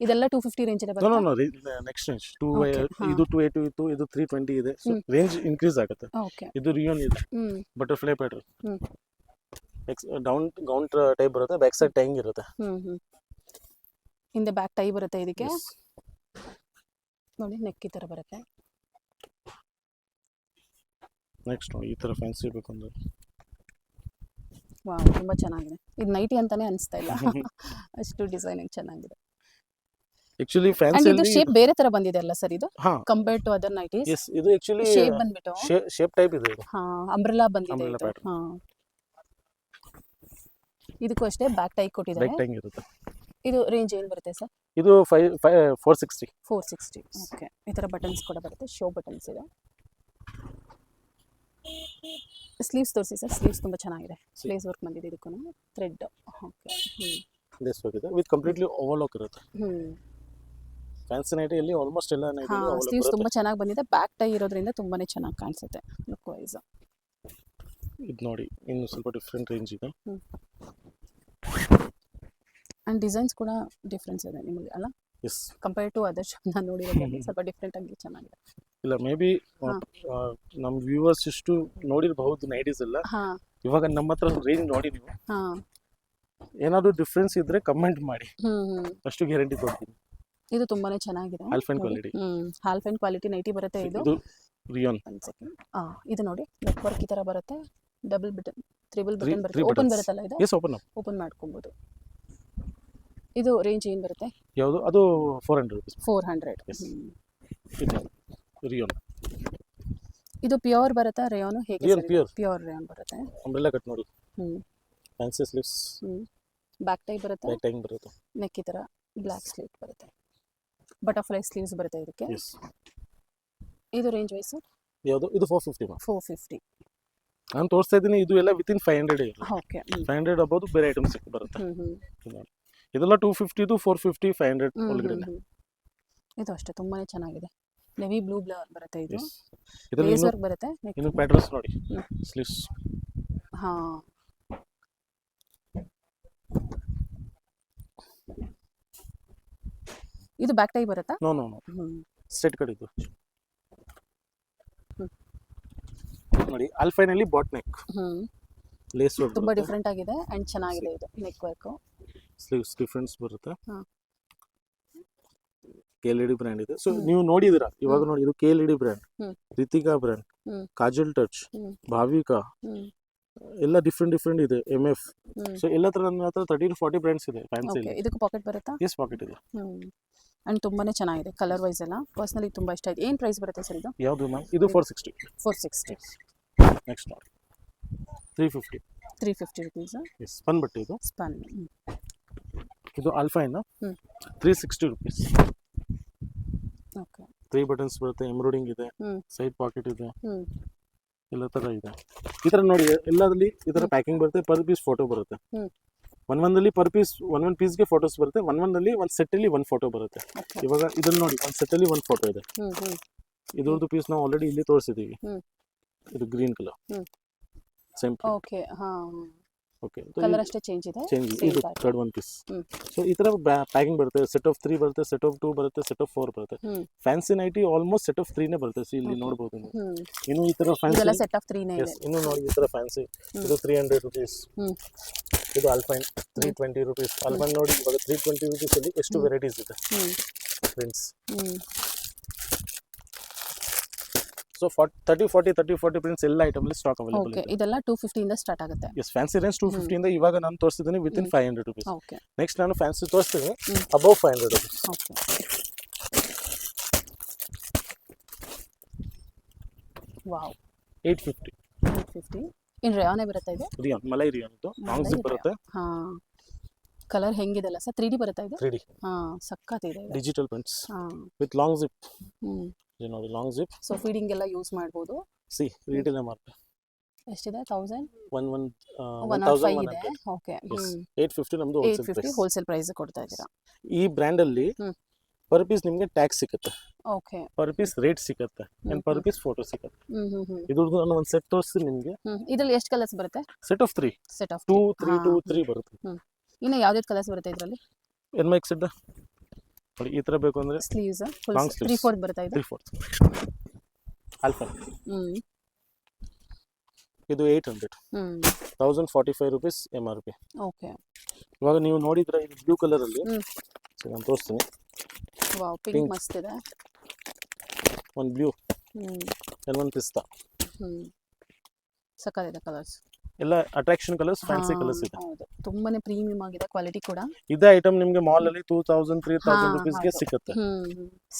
ಇದೆಲ್ಲ ಟೂ ಫಿಫ್ಟಿ ರೇಂಜ್ ಇದೆ ನೋ ನೋ ಬರುತ್ತೆ? No next range two Okay, ಹಾ. ಇದು ಟೂ ಏಯ್ಟಿ ಇತ್ತು ಇದು ತ್ರೀ ಟ್ವೆಂಟಿ ಇದೆ. ಹ್ಮ್. ರೇಂಜ್ ಇನ್ಕ್ರೀಸ್ ಆಗುತ್ತೆ. ಓಕೆ ಇದು ರಿಯೋನ್ ಇದೆ. ಹ್ಮ್. ಬಟರ್ಫ್ಲೈ ಪ್ಯಾಟರ್ನ್ ಹ್ಮ್. ಡೌನ್ ಗೌನ್ ಟೈಪ್ ಬರುತ್ತೆ ಬ್ಯಾಕ್ ಸೈಡ್ ಟೈಂಗ್ ಇರುತ್ತೆ. ಹ್ಮ್ ಹ್ಮ್. ಹಿಂದೆ ಬ್ಯಾಕ್ ಟೈ ಬರುತ್ತೆ ಇದಕ್ಕೆ? Yes. ನೋಡಿ ನೆಕ್ ಈ ತರ ಬರುತ್ತೆ. ನೆಕ್ಸ್ಟ್ ನೋಡಿ ಈ ಥರ ಫ್ಯಾನ್ಸಿ ಬೇಕು ಅಂದ್ರೆ. ವಾವ್ ತುಂಬಾ ಚೆನ್ನಾಗಿದೆ. ಇದು ನೈಟಿ ಅಂತಾನೆ ಅನಿಸ್ತಾ ಇಲ್ಲ. ಅಷ್ಟು ಡಿಸೈನಿಂಗ್ ಚೆನ್ನಾಗಿದೆ. ಆಕ್ಚುಲಿ ಫ್ಯಾನ್ಸಿ ಇದು ಶೇಪ್ ಬೇರೆ ತರ ಬಂದಿದೆ ಅಲ್ಲ ಸರ್ ಇದು? Compare compared to other nighties yes ಇದು ಆಕ್ಚುಲಿ ಶೇಪ್ ಬಂದ್ಬಿಟ್ಟು? ಶೇಪ್ ಟೈಪ್ ಇದೆ ಇದು. ಹಾ ಅಂಬ್ರೆಲಾ ಬಂದಿದೆ ಇದು. ಹಾ. ಇದಕ್ಕೂ ಅಷ್ಟೇ ಬ್ಯಾಕ್ ಟೈ ಕೊಟ್ಟಿದ್ದಾರೆ. ಬ್ಯಾಕ್ ಟೈ ಇರುತ್ತೆ. ಇದು ರೇಂಜ್ ಏನು ಬರುತ್ತೆ ಸರ್ ಇದು five five four sixty four sixty okay ಈ ಥರ ಬಟನ್ಸ್ ಕೂಡ ಬರುತ್ತೆ. ಶೋ ಬಟನ್ಸ್ ಇದೆ. ಸ್ಲೀವ್ಸ್ ತೋರಿಸಿ ಸರ್. ಸ್ಲೀವ್ಸ್ ತುಂಬ ಚೆನ್ನಾಗಿದೆ. ಸ್ಲೀವ್ಸ್ ವರ್ಕ್ ಬಂದಿದೆ ಇದಕ್ಕೂ ಥ್ರೆಡ್ ಓಕೆ ಲೇಸ್ ಹೋಗಿದೆ ವಿತ್ ಕಂಪ್ಲೀಟ್ಲಿ ಓವರ್ಲಾಕ್ ಇರುತ್ತೆ. ಹ್ಮ್. ಫ್ಯಾನ್ಸಿ ನೈಟಿಯಲ್ಲಿ ಆಲ್ಮೋಸ್ಟ್ ಎಲ್ಲ ನೈಟ್ ಹಾಂ ಸ್ಲೀವ್ಸ್ ತುಂಬ ಚೆನ್ನಾಗಿ ಬಂದಿದೆ. ಬ್ಯಾಕ್ ಟೈ ಇರೋದ್ರಿಂದ ತುಂಬಾ ಚೆನ್ನಾಗಿ ಕಾಣಿಸುತ್ತೆ ಲುಕ್ ವೈಸ್ ಇದು ನೋಡಿ ಇನ್ನು ಸ್ವಲ್ಪ ಡಿಫ್ರೆಂಟ್ ರೇಂಜ್ ಇದೆ. ಆ್ಯಂಡ್ ಡಿಸೈನ್ಸ್ ಕೂಡ ಡಿಫ್ರೆನ್ಸ್ ಇದೆ ನಿಮಗೆ ಅಲ್ಲ? Yes compare to other shop ನಾನು ನೋಡಿರೋದ್ರಲ್ಲಿ ಸ್ವಲ್ಪ ಡಿಫ್ರೆಂಟ್ ಆಗಿ ಚೆನ್ನಾಗಿದೆ. ಇಲ್ಲ ಮೇ ಬಿ ನಮ್ ನಮ್ಮ ವ್ಯೂವರ್ಸ್ ಇಷ್ಟು ನೋಡಿರಬಹುದು ನೈಟೀಸ್ ಎಲ್ಲ. ಇವಾಗ ನಮ್ಮ ಹತ್ರ ರೇಂಜ್ ನೋಡಿ ನೀವು. ಏನಾದ್ರೂ ಡಿಫ್ರೆನ್ಸ್ ಇದ್ರೆ ಕಮೆಂಟ್ ಮಾಡಿ. ಅಷ್ಟು ಗ್ಯಾರಂಟಿ ಕೊಡ್ತೀನಿ. ಇದು ತುಂಬಾನೇ ಚೆನ್ನಾಗಿದೆ. ಹಾಲ್ಫ್ ಅಂಡ್ ಕ್ವಾಲಿಟಿ ಹ್ಮ್ ಅಂಡ್ ಕ್ವಾಲಿಟಿ ನೈಟಿ ಬರುತ್ತೆ ಇದು. ಇದು ರಿಯೋನ್ ಒಂದು ಸೆಕೆಂಡ್ ಆ ಇದು ನೋಡಿ. ನೆಟ್ವರ್ಕ್ ಈ ತರ ಬರುತ್ತೆ. ಡಬಲ್ ಬಟನ್ ತ್ರಿಬಲ್ ಬಟನ್ ಬರುತ್ತೆ. ಓಪನ್ ಬರುತ್ತಲ್ಲ ಇದು? ಎಸ್ ಓಪನ್ ಓಪನ್ ಮಾಡ್ಕೊಬಹುದು ಇದು ರೇಂಜ್ ಏನು ಬರುತ್ತೆ? ಯಾವುದು? ಅದು four hundred rupees four hundred rayon ಇದು ಪ್ಯೂರ್ ಬರುತ್ತಾ? ರೇಯೋನು ಹೇಗೆ ರಿಯೋನ್ ಪ್ಯೂರ್ ಪ್ಯೂರ್ ರೇಯೋನ್ ಬರುತ್ತೆ. ಅಂಬ್ರೆಲ್ಲ ಕಟ್ ನೋಡಿ. ಹ್ಮ್. Fancy sleeves hmm. Back tie ಬರುತ್ತೆ? ಬ್ಯಾಕ್ ಟೈಮ್ ಬರುತ್ತೆ. ನೆಕ್ ಈ ಥರ ಬ್ಲ್ಯಾಕ್ ಸ್ಲೀಟ್ ಬರುತ್ತೆ. ಬಟರ್ಫ್ಲೈ ಸ್ಲೀವ್ಸ್ ಬರುತ್ತೆ ಇದಕ್ಕೆ? ಎಸ್ ಇದು ರೇಂಜ್ ವೈಸ್ ಯಾವುದು? ಇದು four fifty ma'am four fifty ನಾನು ತೋರಿಸ್ತಾ ಇದ್ದೀನಿ ಇದು ಎಲ್ಲ ವಿತಿನ್ ಫೈವ್ ಹಂಡ್ರೆಡ್ ಇದೆ ಓಕೆ ಫೈವ್ ಹಂಡ್ರೆಡ್ ಅಬೋದು ಬೇರೆ ಐಟಮ್ಸ್ ಬರುತ್ತೆ. ಹ್ಮ್ ಇದೆಲ್ಲ ಟೂ ಫಿಫ್ಟಿದು ಫೋರ್ ಫಿಫ್ಟಿ ಫೈವ್ ಹಂಡ್ರೆಡ್ ಒಳಗಡೆ. ಇದು ಅಷ್ಟೇ ತುಂಬಾ ಚೆನ್ನಾಗಿದೆ. ನೆವಿ ಬ್ಲೂ ಬ್ಲರ್ ಬರುತ್ತೆ ಇದು? ಎಸ್ ಲೇಸರ್ ಲೇಸ್ ವರ್ಕ್ ಬರುತ್ತೆ ಇನ್ನು ಪ್ಯಾಟರ್ನ್ಸ್ ನೋಡಿ. ಹ್ಮ್. ಸ್ಲೀವ್ಸ್ ಹಾ. ಇದು ಬ್ಯಾಕ್ ಟೈ ಬರುತ್ತಾ? ನೋ ನೋ ನೋ ಹ್ಮ್. ಸ್ಟ್ರೇಟ್ ಕಟ್ ಇದು. ಹ್ಮ್. ನೋಡಿ ಅಲ್ಫೈನಲ್ಲಿ ಬಾಟ್ ನೆಕ್ ಹ್ಮ್. ಲೇಸ್ ತುಂಬಾ ಡಿಫ್ರೆಂಟ್ ಆಗಿದೆ ಅಂಡ್ ಚೆನ್ನಾಗಿದೆ ಇದು ನೆಕ್ ವರ್ಕ್ ಸ್ಲೀವ್ಸ್ ಡಿಫ್ರೆನ್ಸ್ ಬರುತ್ತೆ. ಕೆ ಎಲ್ ಇಡಿ ಬ್ರ್ಯಾಂಡ್ ಇದೆ ಸೊ ನೀವು ನೋಡಿದಿರಾ? ಇವಾಗ ನೋಡಿ ಇದು ಕೆ ಎಲ್ ಇಡಿ ಬ್ರ್ಯಾಂಡ್ ಹ್ಮ್. Ritika brand Kajal touch. Bhavika ಎಲ್ಲ ಡಿಫ್ರೆಂಟ್ ಡಿಫ್ರೆಂಟ್ ಇದೆ. ಎಂ ಎಫ್ ಸೊ ಎಲ್ಲ ತರ ನನ್ನ ಹತ್ರ ಫಾರ್ಟಿ ಬ್ರ್ಯಾಂಡ್ಸ್ ಇದೆ ಫ್ಯಾನ್ಸಿ ಇದಕ್ಕೂ ಪಾಕೆಟ್ ಬರುತ್ತಾ? ಎಸ್ ಪಾಕೆಟ್ ಇದೆ. ಅಂಡ್ ತುಂಬಾನೇ ಚೆನ್ನಾಗಿದೆ ಕಲರ್ ವೈಸ್ ಎಲ್ಲ. ಪರ್ಸನಲಿ ತುಂಬಾ ಇಷ್ಟ ಆಯ್ತು. ಏನ್ ಪ್ರೈಸ್ ಬರುತ್ತೆ ಸರ್ ಇದು? ಯಾವುದು ಮ್ಯಾಮ್ ಇದು four sixty four sixty next ನೋಡಿ three fifty three fifty rupees yes spun ಬಟ್ಟೆ ಇದು. ಸ್ಪನ್ ಇದು alpha. Three sixty rupees three buttons ಬರುತ್ತೆ ಎಂಬ್ರಾಯ್ಡಿಂಗ್ ಇದೆ ಸೈಡ್ ಪಾಕೆಟ್ ಇದೆ ಎಲ್ಲ ತರ ಇದೆ. ಈ ತರ ನೋಡಿ ಎಲ್ಲದಲ್ಲಿ ಈ ತರ ಪ್ಯಾಕಿಂಗ್ ಬರುತ್ತೆ ಪರ್ ಪೀಸ್ ಫೋಟೋ ಬರುತ್ತೆ. ಒನ್ ಒನ್ ಒಂದಲ್ಲಿ ಪರ್ ಪೀಸ್ ಒನ್ ಒನ್ ಪೀಸ್ಗೆ ಫೋಟೋಸ್ ಬರುತ್ತೆ ಒನ್ ಒಂದಲ್ಲಿ ಒಂದು ಸೆಟ್ಟಲ್ಲಿ ಒಂದು ಫೋಟೋ ಬರುತ್ತೆ. ಇವಾಗ ಇದನ್ನ ನೋಡಿ ಒಂದು ಸೆಟ್ಟಲ್ಲಿ ಒಂದು ಫೋಟೋ ಇದೆ. ಇದ್ರದ್ದು ಪೀಸ್ ನಾವು ಆಲ್ರೆಡಿ ಇಲ್ಲಿ ತೋರಿಸಿದ್ದೀವಿ ಇದು ಗ್ರೀನ್ ಕಲರ್. ಸೇಮ್ ಓಕೆ ಹಾ ಓಕೆ ಕಲರ್ ಅಷ್ಟೇ ಚೇಂಜ್ ಇದೆ? ಚೇಂಜ್ ಇದು. Third one piece. ಸೊ ಈ ತರ ಪ್ಯಾಕಿಂಗ್ ಬರುತ್ತೆ ಸೆಟ್ ಆಫ್ ತ್ರೀ ಬರುತ್ತೆ ಸೆಟ್ ಆಫ್ ಟೂ ಬರುತ್ತೆ ಸೆಟ್ ಆಫ್ ಫೋರ್ ಬರುತ್ತೆ. Fancy nighty almost set of ತ್ರೀನೇ ಬರುತ್ತೆ ಇಲ್ಲಿ ನೋಡಬಹುದು ನೀವು. ಇನ್ನು ಈ ತರ ಫ್ಯಾನ್ಸಿ ಸೆಟ್ ಆಫ್ ತ್ರೀನೇ ಇದೆ. ಇನ್ನು ನೋಡಿ ಈ ತರ ಫ್ಯಾನ್ಸಿ ಇದು ತ್ರೀ ಹಂಡ್ರೆಡ್ ರುಪೀಸ್ ಇದು Alpine three twenty rupees Alpine ನೋಡಿ ಇವಾಗ ತ್ರೀ ಟ್ವೆಂಟಿ ರುಪೀಸ್ ಅಲ್ಲಿ ಎಷ್ಟು. ವೆರೈಟೀಸ್ ಇದೆ. ಹ್ಮ್. So thirty forty thirty forty prints ಎಲ್ಲ ಐಟಮ್ ಅಲ್ಲಿ ಸ್ಟಾಕ್ ಅವೈಲೇಬಲ್ ಓಕೆ ಇದೆ ಇದೆಲ್ಲ ಟೂ ಫಿಫ್ಟಿಯಿಂದ ಸ್ಟಾರ್ಟ್ ಆಗುತ್ತೆ. Yes fancy range two. ಫಿಫ್ಟಿಯಿಂದ ಇವಾಗ ನಾನು ತೋರಿಸ್ತಿದ್ದೀನಿ within in. Five hundred rupees okay next ನಾನು ಫ್ಯಾನ್ಸಿ ತೋರಿಸ್ತೀನಿ. Above five hundred rupees okay wow eight fifty eight fifty in ರೇಯಾನೇ ಬರುತ್ತಾ ಇದೆ? ರಿಯಾನ್ ಮಲೈ ರಿಯಾನ್ ಇದು. ಲಾಂಗ್ ಜಿಪ್ ಬರುತ್ತೆ. ಹಾ. ಕಲರ್ ಹೆಂಗಿದೆಲ್ಲ ಸರ್ ತ್ರೀ ಡಿ ಬರುತ್ತಾ ಇದೆ? ತ್ರೀ ಡಿ ಹಾಂ ಸಖತ್ತಿದೆ ಇದು ಡಿಜಿಟಲ್ ಪ್ರಿಂಟ್ಸ್ ಹಾ. ವಿತ್ ಲಾಂಗ್ ಜಿಪ್ ಇದು ನೋಡಿ ಲಾಂಗ್ ಜಿಪ್ ಸೊ ಫೀಡಿಂಗ್ ಎಲ್ಲ ಯೂಸ್ ಮಾಡ್ಬೋದು. See retail mark. ಎಷ್ಟಿದೆ? Thousand one one one thousand five ಇದೆ. ಓಕೆ ಏಯ್ಟ್ ಫಿಫ್ಟಿ ನಮ್ದು ಏಟ್ ಫಿಫ್ಟಿ ಹೋಲ್ಸೇಲ್ ಪ್ರೈಸ್ ಕೊಡ್ತಾ ಇದ್ದೀರಾ. ಈ ಬ್ರ್ಯಾಂಡ್ ಅಲ್ಲಿ. ಪರ್ ಪೀಸ್ ನಿಮಗೆ ಟ್ಯಾಕ್ಸ್ ಸಿಗುತ್ತೆ ಓಕೆ ಪರ್ ಪೀಸ್ ರೇಟ್ ಸಿಗುತ್ತೆ ಅಂಡ್ ಪರ್ ಪೀಸ್ ಫೋಟೋ ಸಿಗುತ್ತೆ ಇದ್ರದ್ದು ನಾನು ಒಂದು ಸೆಟ್ ತೋರಿಸ್ತೀನಿ ನಿಮಗೆ. ಇದರಲ್ಲಿ ಎಷ್ಟು ಕಲರ್ಸ್ ಬರುತ್ತೆ? Set of three set of two three two. Three ಬರುತ್ತೆ. ಇನ್ನು ಯಾವ್ದು ಕಲರ್ಸ್ ಬರುತ್ತೆ ಇದರಲ್ಲಿ? ಎನ್ ಮೈಕ್ಸ್ ಸೆಟ್ ನೋಡಿ ಈ ತರ ಬೇಕು ಅಂದ್ರೆ sleeves long Long three. Fourth ಬರ್ತಾ ಇದು? ತ್ರೀ ಫೋರ್ತ್ ಆಲ್ಫಾ ಹ್ಮ್. ಇದು eight hundred thousand forty five rupees M R P okay ಇವಾಗ ನೀವು ನೋಡಿದ್ರೆ ಇದು ಬ್ಲೂ ಕಲರ್ ಅಲ್ಲಿ. ನಾನು ತೋರಿಸ್ತೀನಿ. Wow pink. ಮಸ್ತ್ ಇದೆ. ಒಂದು ಬ್ಲೂ ಹ್ಞೂ ಒನ್ ಪಿಸ್ತಾ ಹ್ಞೂ ಸಕ್ಕತ್ತಿದೆ ಕಲರ್ಸ್ ಎಲ್ಲ ಅಟ್ರಾಕ್ಷನ್ ಕಲರ್ಸ್ ಫ್ಯಾನ್ಸಿ ಕಲರ್ಸ್ ಇದೆ. ಹೌದು. ತುಂಬಾನೇ ಪ್ರೀಮಿಯಂ ಆಗಿದೆ ಕ್ವಾಲಿಟಿ ಕೂಡ. ಇದೇ ಐಟಮ್ ನಿಮಗೆ ಮಾಲ್ ಅಲ್ಲಿ ಟೂ ತೌಸಂಡ್ ತ್ರೀ ತೌಸಂಡ್ ರುಪೀಸ್ಗೆ. ಸಿಗುತ್ತೆ.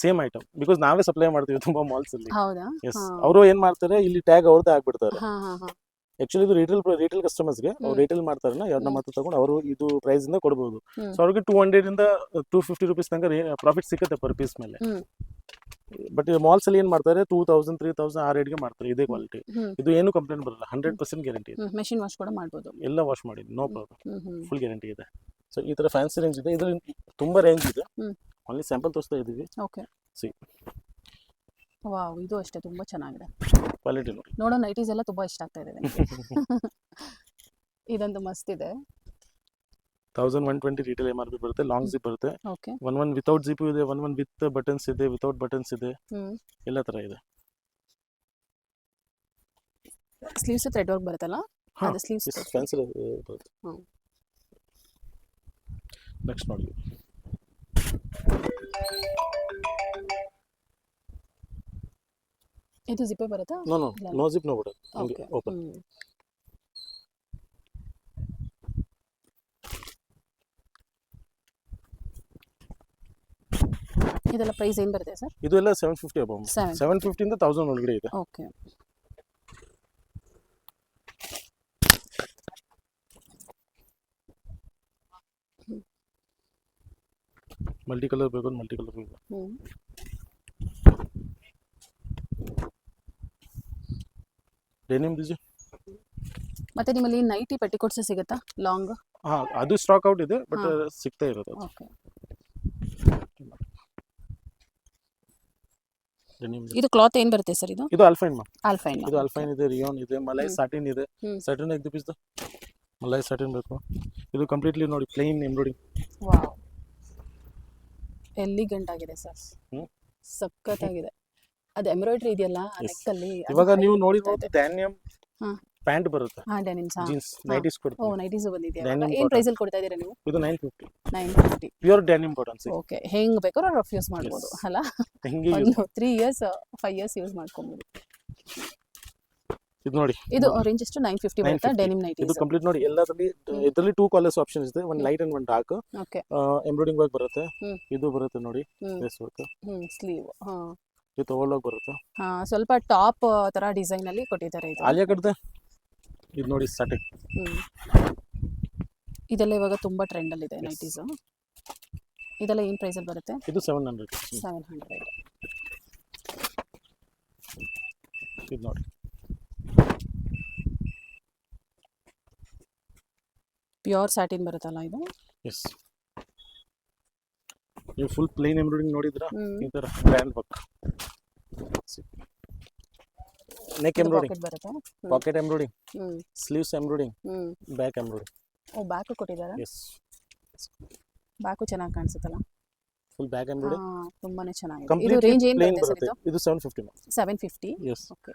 ಸೇಮ್ ಐಟಮ್ ಬಿಕಾಸ್ ನಾವೇ ಸಪ್ಲೈ ಮಾಡ್ತೀವಿ ತುಂಬಾ ಮಾಲ್ಸ್ ಅಲ್ಲಿ. ಹೌದಾ? ಎಸ್ ಅವರು ಏನ್ ಮಾಡ್ತಾರೆ ಇಲ್ಲಿ ಟ್ಯಾಗ್ ಅವ್ರದ್ದೇ ಹಾಕ್ಬಿಡ್ತಾರೆ ಹಾ ಹಾ ಹಾ. ಆಕ್ಚುಲಿ ಇದು ರಿಟೇಲ್ ರಿಟೇಲ್ ಕಸ್ಟಮರ್ಸ್ಗೆ ಅವ್ರು ನಾವು ರಿಟೇಲ್ ಮಾಡ್ತಾರೆ ನಮ್ಮ ಹತ್ರ ತಗೊಂಡು ಅವರು ಇದು ಪ್ರೈಸ್ ಇಂದ ಕೊಡಬಹುದು. ಸೊ ಅವ್ರಿಗೆ ಟೂ ಹಂಡ್ರೆಡ್ ಇಂದ ಟೂ ಫಿಫ್ಟಿ ರುಪೀಸ್ ತನಕ ಪ್ರಾಫಿಟ್ ಸಿಗುತ್ತೆ ಪರ್ ಪೀಸ್ ಮೇಲೆ. ಬಟ್ ಮಾಲ್ಸ್ ಅಲ್ಲಿ ಏನ್ ಮಾಡ್ತಾರೆ? ಟೂ ತೌಸಂಡ್ ತ್ರೀ ತೌಸಂಡ್ ಆ ರೇಟ್ಗೆ ಮಾಡ್ತಾರೆ ಇದೇ ಕ್ವಾಲಿಟಿ ಇದು ಏನು ಕಂಪ್ಲೇಂಟ್ ಬರಲ್ಲ. ಹಂಡ್ರೆಡ್ ಪರ್ಸೆಂಟ್ ಗ್ಯಾರಂಟಿ ಇದೆ. ಮೆಷಿನ್ ವಾಶ್ ಕೂಡ ಮಾಡ್ಬೋದು. ಎಲ್ಲ ವಾಶ್ ಮಾಡಿ ನೋ ಪ್ರಾಬ್ಲಮ್ ಫುಲ್ ಗ್ಯಾರಂಟಿ ಇದೆ. ಸೊ ಈ ತರ ಫ್ಯಾನ್ಸಿ ರೇಂಜ್ ಇದೆ. ಇದ್ರಲ್ಲಿ ತುಂಬಾ ರೇಂಜ್ ಇದೆ. ಓನ್ಲಿ ಸ್ಯಾಂಪಲ್ ತೋರಿಸ್ತಾ ಇದೀವಿ ಓಕೆ ಸೀ ವಾವ್ ಇದು ಅಷ್ಟೇ. ತುಂಬಾ ಚೆನ್ನಾಗಿದೆ. ಕ್ವಾಲಿಟಿ ನೋಡಿ. ನೋಡೋ ನೈಟೀಸ್ ಎಲ್ಲ ತುಂಬಾ ಇಷ್ಟ ಆಗ್ತಾ ಇದೆ ಇದೊಂದು ಮಸ್ತ್ ಇದೆ. Thousand one twenty retail M R P ಬರುತ್ತೆ ಲಾಂಗ್ ಜಿಪ್ ಬರುತ್ತೆ. Okay one one without zip ಇದೆ ಒನ್ ಒನ್ ವಿತ್ ಬಟನ್ಸ್ ಇದೆ ವಿತೌಟ್ ಬಟನ್ಸ್ ಇದೆ. ಎಲ್ಲ ತರ ಇದೆ. ಸ್ಲೀವ್ಸ್ ಥ್ರೆಡ್ ವರ್ಕ್ ಬರುತ್ತಲ್ಲ? ಅದು ಸ್ಲೀವ್ಸ್ ಫ್ಯಾನ್ಸಿ ಬರುತ್ತೆ. ನೆಕ್ಸ್ಟ್ ನೋಡಿ ಇದು ಜಿಪ್ ಬರುತ್ತಾ? No no no zip no ಬರುತ್ತೆ. ಓಪನ್ ಇದೆಲ್ಲ ಪ್ರೈಸ್ ಏನು ಬರುತ್ತೆ ಸರ್? ಇದು ಎಲ್ಲ seven fifty above seven seven ಫಿಫ್ಟಿಯಿಂದ thousand ಒಳಗಡೆ ಇದೆ. ಓಕೆ ಮಲ್ಟಿ ಕಲರ್ ಬೇಕು ಮಲ್ಟಿ ಕಲರ್ ಬೇಕು ಡೆನಿಮ್ ಬಿಜಿ ಮತ್ತೆ ನಿಮ್ಮಲ್ಲಿ ನೈಟಿ ಪೆಟ್ಟಿಕೋಟ್ಸ್ ಸಿಗುತ್ತಾ? ಲಾಂಗ್ ಹಾ ಅದು ಸ್ಟಾಕ್ ಔಟ್ ಇದೆ ಬಟ್ ಹಾ. ಸಿಗ್ತಾ ಇರೋದು ಅದು. ಓಕೆ ಡೆನಿಮ್ ಇದು ಕ್ಲಾತ್ ಏನ್ ಬರುತ್ತೆ ಸರ್ ಇದು? ಇದು ಅಲ್ಫೈನ್ ಮಾ ಆಲ್ಫೈನ್ ಇದು ಅಲ್ಫೈನ್ ಇದೆ ರಿಯೋನ್ ಇದೆ ಮಲೈ. ಸಾಟಿನ್ ಇದೆ. ಹ್ಮ್. ಸಾಟಿನ್ ಐದು ಪೀಸ್ ಮಲೈ ಸಾಟಿನ್ ಬೇಕು. ಇದು ಕಂಪ್ಲೀಟ್ಲಿ ನೋಡಿ ಪ್ಲೈನ್ ಎಂಬ್ರಾಯ್ಡಿ ವಾವ್ ಎಲ್ಲಿ ಆಗಿದೆ ಸರ್ ಹ್ಮ್. ಸಖತ್ತಾಗಿದೆ. ಅದು ಎಂಬ್ರಾಯ್ಡ್ರಿ ಇದೆಯಲ್ಲ Yes. ನೆಕ್ಕಲ್ಲಿ ಇವಾಗ ನೀವು ನೋಡಿರ್ಬೋದು ಧಾನ್ಯಂ ಹಾ. ಪ್ಯಾಂಟ್ ಬರುತ್ತೆ. ಹಾ ಡೆನಿಮ್ಸ್ ಹಾ. ಜೀನ್ಸ್ ನೈಟೀಸ್ ಓ ಕೊಡ್ತೀವಿ ನೈಟೀಸ್ ಏನು Denim ಏನ್ cotton. ಪ್ರೈಸ್ ಅಲ್ಲಿ ಕೊಡ್ತಾ ಇದೀರಾ ನೀವು? ಇದು nine fifty. Nine fifty. Pure denim okay ಹೆಂಗ್ ಬೇಕಾದ್ರೂ ರಫ್ ಯೂಸ್ ಮಾಡ್ಬೋದು. ಅಲ್ಲ? ಹೆಂಗೆ use- ಒಂದು three years five years use ಮಾಡ್ಕೊಬೋದು. ಇದು ನೋಡಿ. ಇದು ರೇಂಜ್ ಎಷ್ಟು? ನೈನ್ ಫಿಫ್ಟಿ ಬರುತ್ತಾ? 950. ಡೆನಿಮ್ ಇದು ನೈಟೀಸ್ ಕಂಪ್ಲೀಟ್ ನೋಡಿ. ಎಲ್ಲದರಲ್ಲಿ ಹ್ಮ್. ಇದರಲ್ಲಿ ಟೂ ಕಾಲರ್ಸ್ ಆಪ್ಷನ್ಸ್ ಇದೆ. ಒಂದು. ಲೈಟ್ ಅಂಡ್ ಒಂದು ಡಾರ್ಕ್ ಓಕೆ. ಎಂಬ್ರಾಯ್ಡಿಂಗ್ ವರ್ಕ್ ಬರುತ್ತೆ. ಹ್ಮ್. ಇದು ಬರುತ್ತೆ ನೋಡಿ. ಹ್ಮ್. ವರ್ಕ್ ಹ್ಮ್ ಸ್ಲೀವ್ ಹಾ. ಇದು ಓವರ್ಲಾಕ್ ಬರುತ್ತೆ. ಹಾ ಸ್ವಲ್ಪ ಟಾಪ್ ತರ ಡಿಸೈನ್ ಅಲ್ಲಿ ಕೊಟ್ಟಿದ್ದಾರೆ ಇದು. ಆಲಿಯಾ ಕಟ್ದೆ? ಇದು ನೋಡಿ ಸ್ಟಾರ್ಟಿಂಗ್ ಇದೆಲ್ಲ ಇವಾಗ ತುಂಬಾ ಟ್ರೆಂಡ್ ಅಲ್ಲಿ ಇದೆ. ನೈಟೀಸ್ ಇದೆಲ್ಲ ಏನ್ ಪ್ರೈಸ್ ಅಲ್ಲಿ ಬರುತ್ತೆ? ಇದು ಸೆವೆನ್ ಹಂಡ್ರೆಡ್ ಸೆವೆನ್ ಹಂಡ್ರೆಡ್ ಇದು ನೋಡಿ. ಪ್ಯೂರ್ ಸ್ಯಾಟಿನ್ ಬರುತ್ತಲ್ಲ ಇದು? ಎಸ್ ನೀವು ಫುಲ್ ಪ್ಲೇನ್ ಎಂಬ್ರಾಯ್ಡಿಂಗ್ ನೋಡಿದ್ರಾ? ಈ ತರ band work neck embroidering pocket ಬರುತ್ತೆ? Pocket embroidering sleeves embroidering back embroidering ಓ ಬ್ಯಾಕು ಕೊಟ್ಟಿದ್ದಾರೆ? ಎಸ್ ಬ್ಯಾಕು ಚೆನ್ನಾಗಿ ಕಾಣಿಸುತ್ತಲ್ಲ? ಫುಲ್ ಬ್ಯಾಕ್ ಎಂಬ್ರಾಯ್ಡಿಂಗ್ ತುಂಬಾನೇ ಚೆನ್ನಾಗಿದೆ. ಇದು ರೇಂಜ್ ಏನ್ ಬರುತ್ತೆ ಸರ್ ಇದು ಇದು seven fifty seven fifty yes okay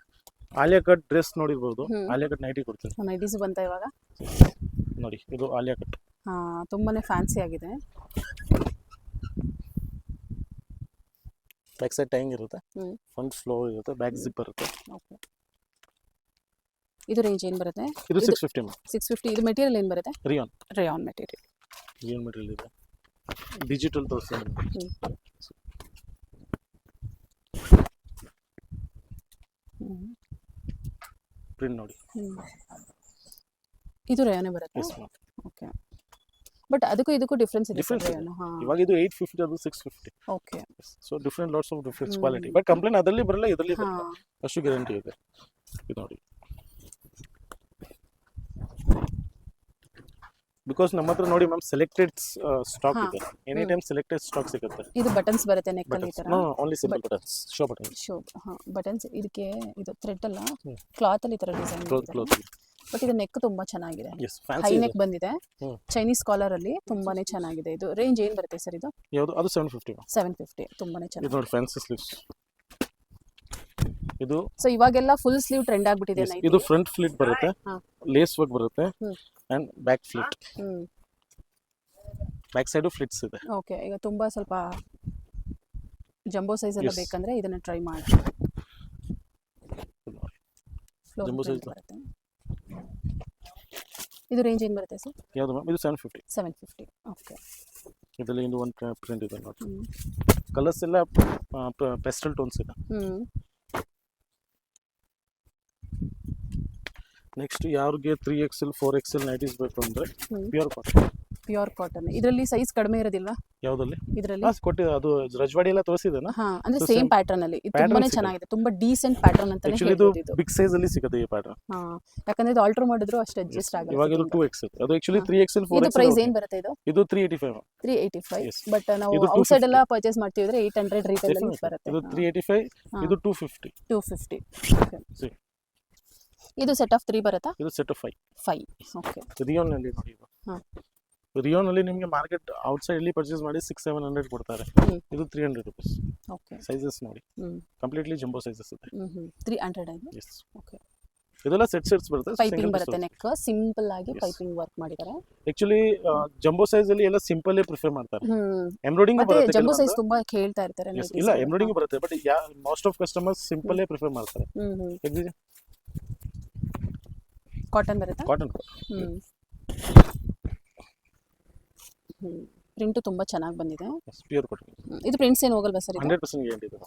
Alia cut dress ನೋಡಿರ್ಬೋದು. ಆಲಿಯಾ ಕಟ್ ನೈಟಿ ಕೊಡ್ತೀನಿ. ನೈಟೀಸ್ ಬಂತ ಇವಾಗ? ನೋಡಿ ಇದು ಆಲಿಯಾ ಕಟ್ ಹಾ ತುಂಬಾನೇ ಫ್ಯಾನ್ಸಿ ಆಗಿದೆ. ಬ್ಯಾಕ್ ಸೈಡ್ ಟೈಂಗ್ ಇರುತ್ತೆ. ಫ್ರಂಟ್ ಫ್ಲೋ ಇರುತ್ತೆ. ಬ್ಯಾಕ್ ಜಿಪ್ ಬರುತ್ತೆ. ಓಕೆ ಇದು ರೇಂಜ್ ಏನ್ ಬರುತ್ತೆ? ಇದು ಸಿಕ್ಸ್ ಫಿಫ್ಟಿ ಸಿಕ್ಸ್ ಫಿಫ್ಟಿ ಇದು ಮೆಟೀರಿಯಲ್ ಏನ್ ಬರುತ್ತೆ? ರಿಯಾನ್ ರಿಯಾನ್ ಮೆಟೀರಿಯಲ್ ಏನು ಮೆಟೀರಿಯಲ್ ಇದೆ. ಡಿಜಿಟಲ್ ತೋರಿಸಿ. ಪ್ರಿಂಟ್ ನೋಡಿ. ಇದು ರೇಯಾನೇ ಬರುತ್ತೆ? ಓಕೆ ಬಟ್ ಅದಕ್ಕೂ ಇದಕ್ಕೂ ಡಿಫ್ರೆನ್ಸ್ ಇದೆ ಡಿಫ್ರೆನ್ಸ್. ಇವಾಗ ಇದು ಏಯ್ಟ್ ಫಿಫ್ಟಿ ಅದು six fifty okay so different lots of difference. Quality but complaint ಅದರಲ್ಲಿ ಬರಲ್ಲ ಇದರಲ್ಲಿ ಬರಲ್ಲ. ಅಷ್ಟು ಗ್ಯಾರಂಟಿ ಇದೆ. ಇದು ನೋಡಿ. ಬಿಕಾಸ್ ನಮ್ಮ ಹತ್ರ ನೋಡಿ ಮ್ಯಾಮ್ ಸೆಲೆಕ್ಟೆಡ್ ಸ್ಟಾಕ್ ಹಾ. ಇದೆ. Any hmm. Time selected stock ಸಿಗುತ್ತೆ. ಇದು ಬಟನ್ಸ್ ಬರುತ್ತೆ ನೆಕ್ ಅಲ್ಲಿ ಈ ತರ? Only simple buttons show button show ಹಾ ಬಟನ್ಸ್ ಇದಕ್ಕೆ ಇದು ಥ್ರೆಡ್ ಅಲ್ಲ? ಹ್ಮ್. ಕ್ಲಾತ್ ಅಲ್ಲಿ ಈ ತರ ಡಿಸೈನ್ ಕ್ಲೋತ್ ಕ್ಲೋತ್ ಬಟ್ ಇದು ನೆಕ್ ತುಂಬಾ ಚೆನ್ನಾಗಿದೆ. ಎಸ್ ಹೈ ಫ್ಯಾನ್ಸಿ ನೆಕ್ ಬಂದಿದೆ. ಹ್ಮ್. ಚೈನೀಸ್ ಕಾಲರ್ ಅಲ್ಲಿ ತುಂಬಾನೇ ಚೆನ್ನಾಗಿದೆ. ಇದು ರೇಂಜ್ ಏನ್ ಬರುತ್ತೆ ಸರ್ ಇದು? ಯಾವುದು? ಅದು ಸೆವೆನ್ ಫಿಫ್ಟಿ ಸೆವೆನ್ ಫಿಫ್ಟಿ ತುಂಬಾನೇ ಇದು ಚೆನ್ನಾಗಿದೆ. ನೋಡಿ ಫ್ಯಾನ್ಸಿ ಸ್ಲೀವ್ಸ್ ಇದು ಸೊ ಇವಾಗೆಲ್ಲ ಫುಲ್ ಸ್ಲೀವ್ ಟ್ರೆಂಡ್ ಆಗ್ಬಿಟ್ಟಿದೆ yes, ನೈಟ್ ಇದು ಫ್ರಂಟ್ ಫ್ಲಿಟ್ ಬರುತ್ತೆ. ಹಾ. ಲೇಸ್ ವರ್ಕ್ ಬರುತ್ತೆ. ಹ್ಮ್. ಅಂಡ್ ಬ್ಯಾಕ್ ಫ್ಲಿಟ್ ಹ್ಞೂ ಬ್ಯಾಕ್ ಸೈಡು ಫ್ಲಿಟ್ಸ್ ಇದೆ. ಓಕೆ ಈಗ ತುಂಬ ಸ್ವಲ್ಪ ಜಂಬೋ ಸೈಜ್ ಎಲ್ಲ Yes. ಬೇಕಂದ್ರೆ ಇದನ್ನ ಟ್ರೈ ಮಾಡಿ. ಜಂಬೋ ಸೈಜ್ size ಬರುತ್ತೆ. ಇದು ರೇಂಜ್ ಏನು ಬರುತ್ತೆ ಸರ್? ಯಾವುದು ಮ್ಯಾಮ್ ಇದು seven fifty seven fifty okay ಇದರಲ್ಲಿ ಇದು ಒಂದು ಪ್ರಿಂಟ್ ಇದೆ ನೋಡಿ ಕಲರ್ಸ್ ಎಲ್ಲ ಪೆಸ್ಟಲ್ ಟೋನ್ಸ್ ಇದೆ. ಹ್ಮ್. ನೆಕ್ಸ್ಟ್ ಯಾರಿಗೆ three XL four XL nighties ಬೇಕು ಅಂದ್ರೆ. ಪ್ಯೂರ್ ಕಾಟನ್ ಪ್ಯೂರ್ ಕಾಟನ್ ಇದರಲ್ಲಿ ಸೈಜ್ ಕಡಿಮೆ ಇರೋದಿಲ್ವಾ? ಯಾವುದಲ್ಲಿ ಇದರಲ್ಲಿ. ಕೊಟ್ಟಿದೆ ಅದು ರಜವಾಡಿ ಎಲ್ಲ ತೋರಿಸಿದೆನಾ ಹಾ ಅಂದ್ರೆ ಸೇಮ್ ಪ್ಯಾಟರ್ನ್ ಅಲ್ಲಿ. ಇದು ತುಂಬಾನೇ ಚೆನ್ನಾಗಿದೆ. ತುಂಬಾ ಡೀಸೆಂಟ್ ಪ್ಯಾಟರ್ನ್ ಅಂತಾನೆ ಇದು ಬಿಗ್ ಸೈಜ್ ಅಲ್ಲಿ ಸಿಗುತ್ತೆ ಈ ಪ್ಯಾಟರ್ನ್ ಹಾ ಯಾಕಂದ್ರೆ ಇದು ಆಲ್ಟರ್ ಮಾಡಿದ್ರು ಅಷ್ಟು ಅಡ್ಜಸ್ಟ್ ಆಗುತ್ತೆ ಇವಾಗ ಇದು ಟೂ ಎಕ್ಸೆಲ್ ಅದು ಆಕ್ಚುಲಿ ಹಾ. ತ್ರೀ ಎಕ್ಸೆಲ್ ಫೋರ್ ಇದು ಪ್ರೈಸ್ ಏನು ಬರುತ್ತೆ ಇದು? ಇದು three eighty five three eighty five Yes. But ನಾವು ಔಟ್ ಸೈಡ್ ಎಲ್ಲ ಪರ್ಚೇಸ್ ಮಾಡ್ತಿದ್ರೆ ಏಯ್ಟ್ ಹಂಡ್ರೆಡ್ ರಿಟೇಲ್ ಅಲ್ಲಿ ಬರುತ್ತೆ. ಇದು ತ್ರೀ ಏಯ್ಟಿ ಫೈವ್ ಹಾ. ಇದು two fifty two fifty See. ಇದು ಸೆಟ್ ಆಫ್ ತ್ರೀ ಬರುತ್ತಾ? ಇದು set of five five okay ರಿಯೋನ್ನಲ್ಲಿ ನೋಡಿ ಇದು ಹಾ. ನಿಮಗೆ ಮಾರ್ಕೆಟ್ ಔಟ್ ಸೈಡ್ ಅಲ್ಲಿ ಪರ್ಚೇಸ್ ಮಾಡಿ ಸಿಕ್ಸ್ ಸೆವೆನ್ ಹಂಡ್ರೆಡ್ ಕೊಡ್ತಾರೆ. ಇದು three hundred rupees okay sizes ನೋಡಿ. ಕಂಪ್ಲೀಟ್ಲಿ ಜಂಬೋ ಸೈಜಸ್ ಇದೆ. ತ್ರೀ ಹಂಡ್ರೆಡ್ ಆಗಿದೆ ಎಸ್ ಓಕೆ ಇದೆಲ್ಲ ಸೆಟ್ ಸೆಟ್ಸ್ ಬರುತ್ತೆ ಪೈಪಿಂಗ್ ಬರುತ್ತೆ ನೆಕ್ ಸಿಂಪಲ್ ಆಗಿ. ಪೈಪಿಂಗ್ ವರ್ಕ್ ಮಾಡಿದ್ದಾರೆ. ಆಕ್ಚುಲಿ ಜಂಬೋ ಸೈಜ್ ಅಲ್ಲಿ ಎಲ್ಲ ಸಿಂಪಲ್ ಪ್ರಿಫರ್ ಮಾಡ್ತಾರೆ. ಎಂಬ್ರಾಯ್ಡಿಂಗ್ ಬರುತ್ತೆ ಜಂಬೋ ಸೈಜ್ ತುಂಬಾ ಹೇಳ್ತಾ ಇರ್ತಾರೆ ಇಲ್ಲ. ಎಂಬ್ರಾಯ್ಡಿಂಗ್ ಬರುತ್ತೆ but yeah most of customers simple prefer ಮಾಡ್ತಾರೆ. ಹ್ಮ್ ಕಾಟನ್ ಬರುತ್ತಾ? ಕಾಟನ್ ಹ್ಮ್. ಪ್ರಿಂಟ್ ಪ್ರಿಂಟು ತುಂಬಾ ಚೆನ್ನಾಗಿ ಬಂದಿದೆ. ಪ್ಯೂರ್ ಕಾಟನ್ ಇದು ಪ್ರಿಂಟ್ಸ್ ಏನು ಹೋಗಲ್ವಾ ಸರ್ ಹಂಡ್ರೆಡ್ ಪರ್ಸೆಂಟ್ ಗ್ಯಾರಂಟಿ ಇದೆ.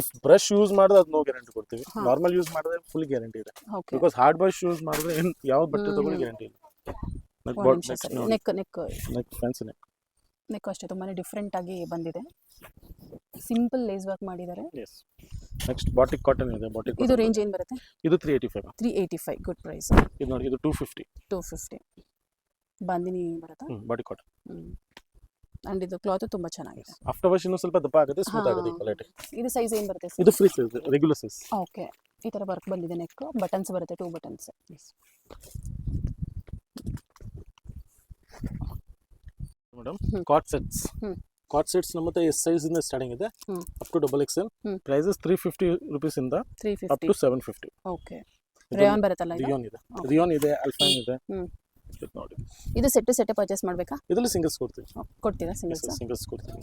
ಇಫ್ ಬ್ರಷ್ ಯೂಸ್ ಮಾಡಿದ್ರೆ ಅದು ನೋ ಗ್ಯಾರಂಟಿ ಕೊಡ್ತೀವಿ. ನಾರ್ಮಲ್ ಯೂಸ್ ಮಾಡಿದ್ರೆ ಫುಲ್ ಗ್ಯಾರಂಟಿ ಇದೆ. ಬಿಕಾಸ್ ಹಾರ್ಡ್ ಬ್ರಷ್ ಯೂಸ್ ಮಾಡಿದ್ರೆ ಏನು ಯಾವ ಬಟ್ಟೆ ತಗೊಳ್ಳಿ ಗ್ಯಾರಂಟಿ ಇಲ್ಲ. Neck neck neck fancy neck neck ಅಷ್ಟೇ. ತುಂಬಾನೇ ಡಿಫ್ರೆಂಟ್ ಆಗಿ ಬಂದಿದೆ. ಸಿಂಪಲ್ ಲೇಸ್ ವರ್ಕ್ ಮಾಡಿದ್ದಾರೆ. ಎಸ್ ನೆಕ್ಸ್ಟ್ ಬಾಟಿಕ್ ಕಾಟನ್ ಇದೆ ಬಾಟಿಕ್ ಇದು ರೇಂಜ್ ಏನು ಬರುತ್ತೆ? ಇದು three eighty five three eighty five good price ಇದು ನೋಡಿ ಇದು two fifty two fifty bandhani ಬರುತ್ತಾ? ಬಾಡಿ ಕಾಟನ್ ಅಂಡ್ ಇದು ಕ್ಲಾತ್ ತುಂಬಾ ಚೆನ್ನಾಗಿದೆ. ಆಫ್ಟರ್ ವಾಶ್ ಇನ್ನೂ ಸ್ವಲ್ಪ ದಪ್ಪ ಆಗುತ್ತೆ ಸ್ಮೂತ್. ಆಗುತ್ತೆ ಕ್ವಾಲಿಟಿ ಇದು ಸೈಜ್ ಏನು ಬರುತ್ತೆ ಇದು free size regular size okay ಈ ಥರ ವರ್ಕ್ ಬಂದಿದೆ ನೆಕ್ ಬಟನ್ಸ್ ಬರುತ್ತೆ two buttons madam. Cot sets. Cot sets ನಮ್ಮ ಹತ್ರ ಎಸ್ ಸೈಜ್ ಇಂದ. ಸ್ಟಾರ್ಟಿಂಗ್ ಇದೆ. Up to double X L. Prices three fifty rupees ಇಂದ up to seven fifty okay rayon ಬರುತ್ತಲ್ಲ ರಿಯಾನ್ ಇದೆ. ರಿಯಾನ್ ಇದೆ ಅಲ್ಫೈನ್ ಇದೆ. ನೋಡಿ. ಇದು ಸೆಟ್ ಸೆಟ್ ಪರ್ಚೇಸ್ ಮಾಡಬೇಕಾ? ಇದರಲ್ಲಿ ಸಿಂಗಲ್ಸ್ ಕೊಡ್ತೀವಿ. ಕೊಡ್ತೀರಾ ಸಿಂಗಲ್ಸ್ ಸಿಂಗಲ್ಸ್ ಕೊಡ್ತೀವಿ.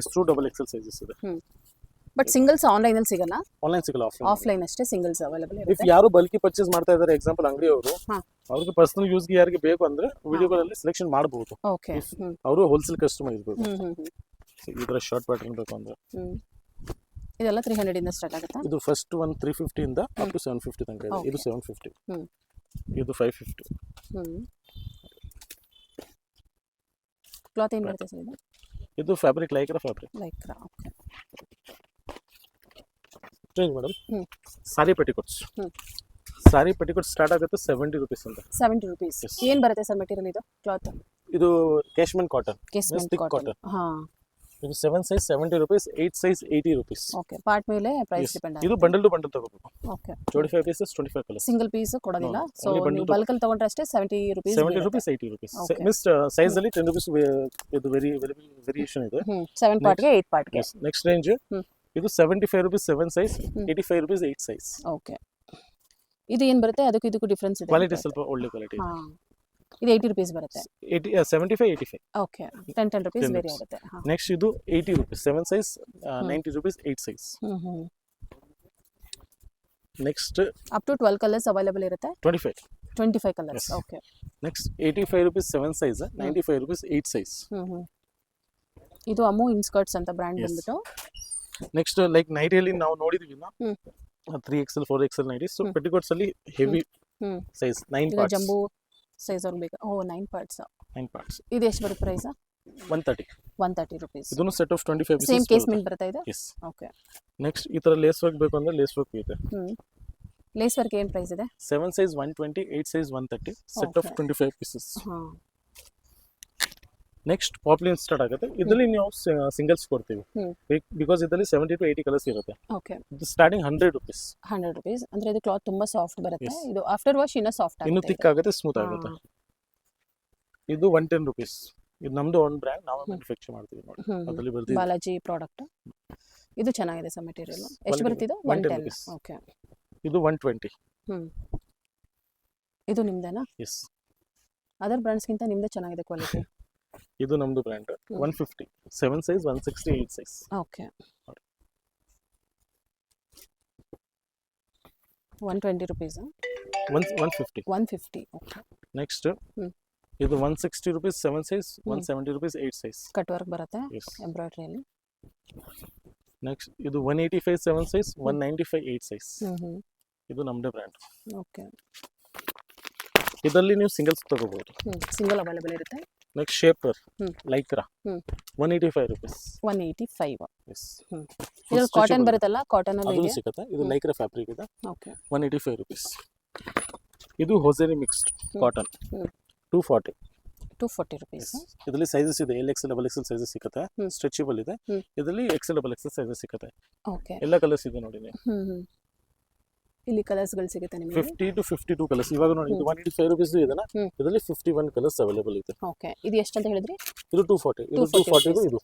ಎಷ್ಟು ಡಬಲ್ ಎಕ್ಸೆಲ್ ಸೈಜಸ್ ಇದೆ. ಬಟ್ ಸಿಂಗಲ್ಸ್ ಆನ್ಲೈನ್ ಅಲ್ಲಿ ಸಿಗಲ್ಲ? ಆನ್ಲೈನ್ ಸಿಗಲ್ಲ ಆಫ್ಲೈನ್ ಆಫ್ಲೈನ್ ಅಷ್ಟೇ ಸಿಂಗಲ್ಸ್ ಅವೈಲೇಬಲ್ ಇಫ್ ಯಾರು ಬಲ್ಕಿ ಪರ್ಚೇಸ್ ಮಾಡ್ತಾ ಇದ್ದಾರೆ ಎಕ್ಸಾಂಪಲ್ ಅಂಗಡಿ ಅವರು ಅವ್ರಿಗೆ ಪರ್ಸನಲ್ ಯೂಸ್ಗೆ ಯಾರಿಗೆ ಬೇಕು ಅಂದ್ರೆ ವಿಡಿಯೋಗಳಲ್ಲಿ ಸೆಲೆಕ್ಷನ್ ಮಾಡಬಹುದು ಓಕೆ ಅವರು ಹೋಲ್ಸೇಲ್ ಕಸ್ಟಮರ್ ಇರಬಹುದು ಈ ತರ ಶಾರ್ಟ್ ಪ್ಯಾಟರ್ನ್ ಬೇಕು ಅಂದ್ರೆ. ಇದೆಲ್ಲ ತ್ರೀ ಹಂಡ್ರೆಡ್ ಇಂದ ಸ್ಟಾರ್ಟ್ ಆಗುತ್ತೆ? ಇದು ಫಸ್ಟ್ ಒನ್ ತ್ರೀ ಫಿಫ್ಟಿ ಇಂದ ಅಪ್ ಟು ಸೆವೆನ್ ಫಿಫ್ಟಿ ತನಕ ಇದೆ. ಇದು. Seven fifty. ಇದು ಫೈವ್ ಫಿಫ್ಟಿ ಕ್ಲಾತ್ ಏನು ಬರುತ್ತೆ ಸರ್ ಇದು? ಇದು fabric Lycra fabric Lycra okay change madam sari petticoats sari petticoat start ಆಗುತ್ತೆ ಸೆವೆಂಟಿ ರುಪೀಸ್ ಅಂತ. ಸೆವೆಂಟಿ ರುಪೀಸ್ ಏನ್ ಬರುತ್ತೆ ಸರ್ ಮೆಟೀರಿಯಲ್ ಇದು? ಕ್ಲಾತ್ ಇದು ಕ್ಯಾಶ್ಮನ್ ಕಾಟನ್ thick ಕಾಟನ್ ಹಾ. ಇದು seven size seventy rupees eight size eighty rupees okay part ಮೇಲೆ price depend ಇದು ಬಂಡಲ್ ಟು ಬಂಡಲ್ ತಗೋಬೇಕು. Okay twenty five pieces twenty five colours single piece ಕೊಡೋದಿಲ್ಲ ಸೋ ನೀವು ಬಲ್ಕಲ್ಲಿ ತಗೊಂಡ್ರೆ ಅಷ್ಟೇ seventy rupees seventy rupees eighty rupees. Miss size ಅಲ್ಲಿ ten rupees ಇದು ವೆರಿ ವೆರಿ ವೇರಿಯೇಷನ್ ಇದೆ. ಪಾರ್ಟ್ ಸೆವೆನ್ ಪಾರ್ಟ್ಗೆ ಏಯ್ಟ್ ಪಾರ್ಟ್ಗೆ ನೆಕ್ಸ್ಟ್ ರೇಂಜ್. ಇದು seventy five rupees seven size. Eighty five rupees eight size okay ಇದು ಏನು ಬರುತ್ತೆ? ಅದಕ್ಕೂ ಇದಕ್ಕೂ ಡಿಫ್ರೆನ್ಸ್ ಇದೆ ಕ್ವಾಲಿಟಿ ಸ್ವಲ್ಪ ಒಳ್ಳೆ ಕ್ವಾಲಿಟಿ ಹಾಂ. ಇದು ಏಯ್ಟಿ ರುಪೀಸ್ ಬರುತ್ತೆ. Eighty seventy five eighty five okay ten ten rupees 10 ರೂಪಾಯಿ rupees. ಆಗುತ್ತೆ. ನೆಕ್ಸ್ಟ್ ಇದು eighty rupees seven size ninety rupees eight size next up to twelve colours available ಇರುತ್ತೆ? Twenty five twenty five colours okay next eighty five rupees seven size ninety five rupees eight size ಇದು ಅಮು ಇನ್ಸ್ಕರ್ಟ್ಸ್ ಅಂತ brand. ಬಂದ್ಬಿಟ್ಟು. Next like ನೈಟಿಯಲ್ಲಿ ನಾವು ನೋಡಿದ್ವಿ. Three XL four XL nighty so. Petticoats ಅಲ್ಲಿ heavy. Size nine ಇದು ಪಾರ್ಟ್ಸ್ ಜಂಬೂ ಸೈಜ್ ಅವ್ರು ಬೇಕಾ. ಓ ನೈನ್ ಪಾರ್ಟ್ಸ್ ನೈನ್ ಪಾರ್ಟ್ಸ್ ಇದು ಎಷ್ಟು ಬರುತ್ತೆ price one thirty one thirty rupees ಇದನ್ನು set of twenty five same case ನಿಮ್ ಬರ್ತಾ ಎಸ್ ಓಕೆ ನೆಕ್ಸ್ಟ್ ಈ ಥರ ಲೇಸ್ ವರ್ಕ್ ಬೇಕು ಅಂದರೆ ಲೇಸ್ ವರ್ಕ್ ಇದೆ. ಲೇಸ್ ವರ್ಕ್ ಏನು ಪ್ರೈಸ್ ಇದೆ? Seven size one twenty eight size one thirty set of. Twenty five pieces ಹಾಂ. ನೆಕ್ಸ್ಟ್ ಪಾಪ್ಲಿನ್ ಸ್ಟಾರ್ಟ್ ಆಗುತ್ತೆ. ಇದರಲ್ಲಿ ನೀವು ಸಿಂಗಲ್ಸ್ ಕೊಡ್ತೀವಿ. ಬಿಕಾಸ್ ಇದರಲ್ಲಿ ಸೆವೆಂಟಿ ಟು ಏಯ್ಟಿ ಕಲರ್ಸ್ ಇರುತ್ತೆ. Okay starting hundred rupees hundred rupees ಅಂದ್ರೆ ಇದು ಕ್ಲಾತ್ ತುಂಬಾ ಸಾಫ್ಟ್ ಬರುತ್ತೆ. ಇದು ಆಫ್ಟರ್ ವಾಶ್ ಇನ್ನೂ ಸಾಫ್ಟ್ ಇನ್ನು ತಿಕ್ ಆಗುತ್ತೆ ಸ್ಮೂತ್ ಆಗುತ್ತೆ. ಇದು ಒನ್ ಟೆನ್ ರುಪೀಸ್ ಇದು ನಮ್ದು ಒನ್ ಬ್ರ್ಯಾಂಡ್ ನಾವು. ಮ್ಯಾನುಫ್ಯಾಕ್ಚರ್ ಮಾಡ್ತೀವಿ ನೋಡಿ. ಅದರಲ್ಲಿ ಬರ್ತೀವಿ ಬಾಲಾಜಿ ಪ್ರಾಡಕ್ಟ್ ಇದು ಚೆನ್ನಾಗಿದೆ ಸರ್ ಮೆಟೀರಿಯಲ್ ಎಷ್ಟು ಬರ್ತಿದೆ ಬರುತ್ತೆ ಒನ್ 110 ಟೆನ್ ಓಕೆ ಇದು ಒನ್ ಟ್ವೆಂಟಿ ಇದು ನಿಮ್ದೇನಾ? ಎಸ್ ಅದರ್ ಬ್ರ್ಯಾಂಡ್ಸ್ಗಿಂತ ನಿಮ್ದೇ ಚೆನ್ನಾಗಿದೆ ಕ್ವಾಲಿಟಿ ಇದು ನಮ್ದು brand. One fifty seven size one sixty eight size okay one twenty rupees one one fifty one fifty okay next ಇದು one sixty rupees seven size one. Seventy rupees eight size cut work ಬರುತ್ತೆ ಎಂಬ್ರಾಯ್ಡ್ರಿಯಲ್ಲಿ next ಇದು one eighty five seven size one ninety five eight size ಇದು ನಮ್ಮದೇ brand okay ಇದರಲ್ಲಿ ನೀವು singles ತಗೋಬಹುದು single available ಇರುತ್ತೆ? Next shaper hmm. Lycra hmm. One eighty five rupees one eighty five yes ಇದು. ಕಾಟನ್ ಬರುತ್ತಲ್ಲ ಕಾಟನ್ ಅಲ್ಲಿ ಇದೆ. ಸಿಗುತ್ತೆ. ಇದು ಹ್ಮ್. ಲೈಕ್ರಾ ಫ್ಯಾಬ್ರಿಕ್ ಇದೆ. Okay one eighty five rupees ಇದು hosiery mixed cotton hmm. Two forty two forty rupees ಇದರಲ್ಲಿ sizes ಇದೆ. L X double XL sizes ಸಿಗುತ್ತೆ. ಹ್ಮ್. ಸ್ಟ್ರೆಚಬಲ್ ಇದೆ. ಹ್ಮ್. ಇದರಲ್ಲಿ ಎಕ್ಸೆಲ್ ಡಬಲ್ ಎಕ್ಸೆಲ್ ಸೈಜಸ್ ಸಿಗುತ್ತೆ. ಓಕೆ ಎಲ್ಲ colours ಇದೆ ನೋಡಿ ನೀವು. ಇಲ್ಲಿ ಕಲರ್ಸ್ಗಳು ಸಿಗುತ್ತೆ ನಿಮಗೆ? Fifty two fifty two colours ಇವಾಗ ನೋಡಿ ಇದು. ಒನ್ ಏಯ್ಟಿ ಫೈವ್ ರುಪೀಸ್ ಇದನ್ನ ಹ್ಮ್. ಇದರಲ್ಲಿ ಫಿಫ್ಟಿ ಒನ್ ಕಲರ್ಸ್ ಅವೈಲೇಬಲ್ ಇದೆ. ಓಕೆ. ಇದು ಎಷ್ಟು ಅಂತ ಹೇಳಿದ್ರಿ? ಇದು ಟೂ ಫಾರ್ಟಿ ಇದು ಟೂ 240 ಫಾರ್ಟಿದು ಇದು.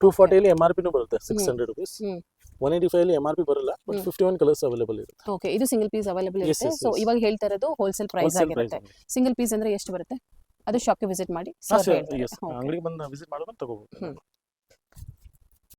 ಟೂ ಫಾರ್ಟಿಯಲ್ಲಿ ಎಂ ಆರ್ ಪಿನೂ ಬರುತ್ತೆ six. Hundred rupees hmm. One eighty five M R P ಬರಲ್ಲ but. Fifty one colours available ಇದೆ. ಓಕೆ ಇದು ಸಿಂಗಲ್ ಪೀಸ್ ಅವೈಲೇಬಲ್ Yes, ಇರುತ್ತೆ. yes, so yes. ಇವಾಗ ಹೇಳ್ತಾ ಇರೋದು ಹೋಲ್ಸೇಲ್ ಪ್ರೈಸ್ ಆಗಿರುತ್ತೆ. ಸಿಂಗಲ್ ಪೀಸ್ ಅಂದ್ರೆ ಎಷ್ಟು ಬರುತ್ತೆ? ಅದು ಶಾಪ್ಗೆ ವಿಸಿಟ್ ಮಾಡಿ ಸರ್ ಅಂಗಡಿಗೆ ಬಂದು ವಿಸಿಟ್ ಮಾಡೋದು ತಗೋಬಹುದು ಹ್ಮ್.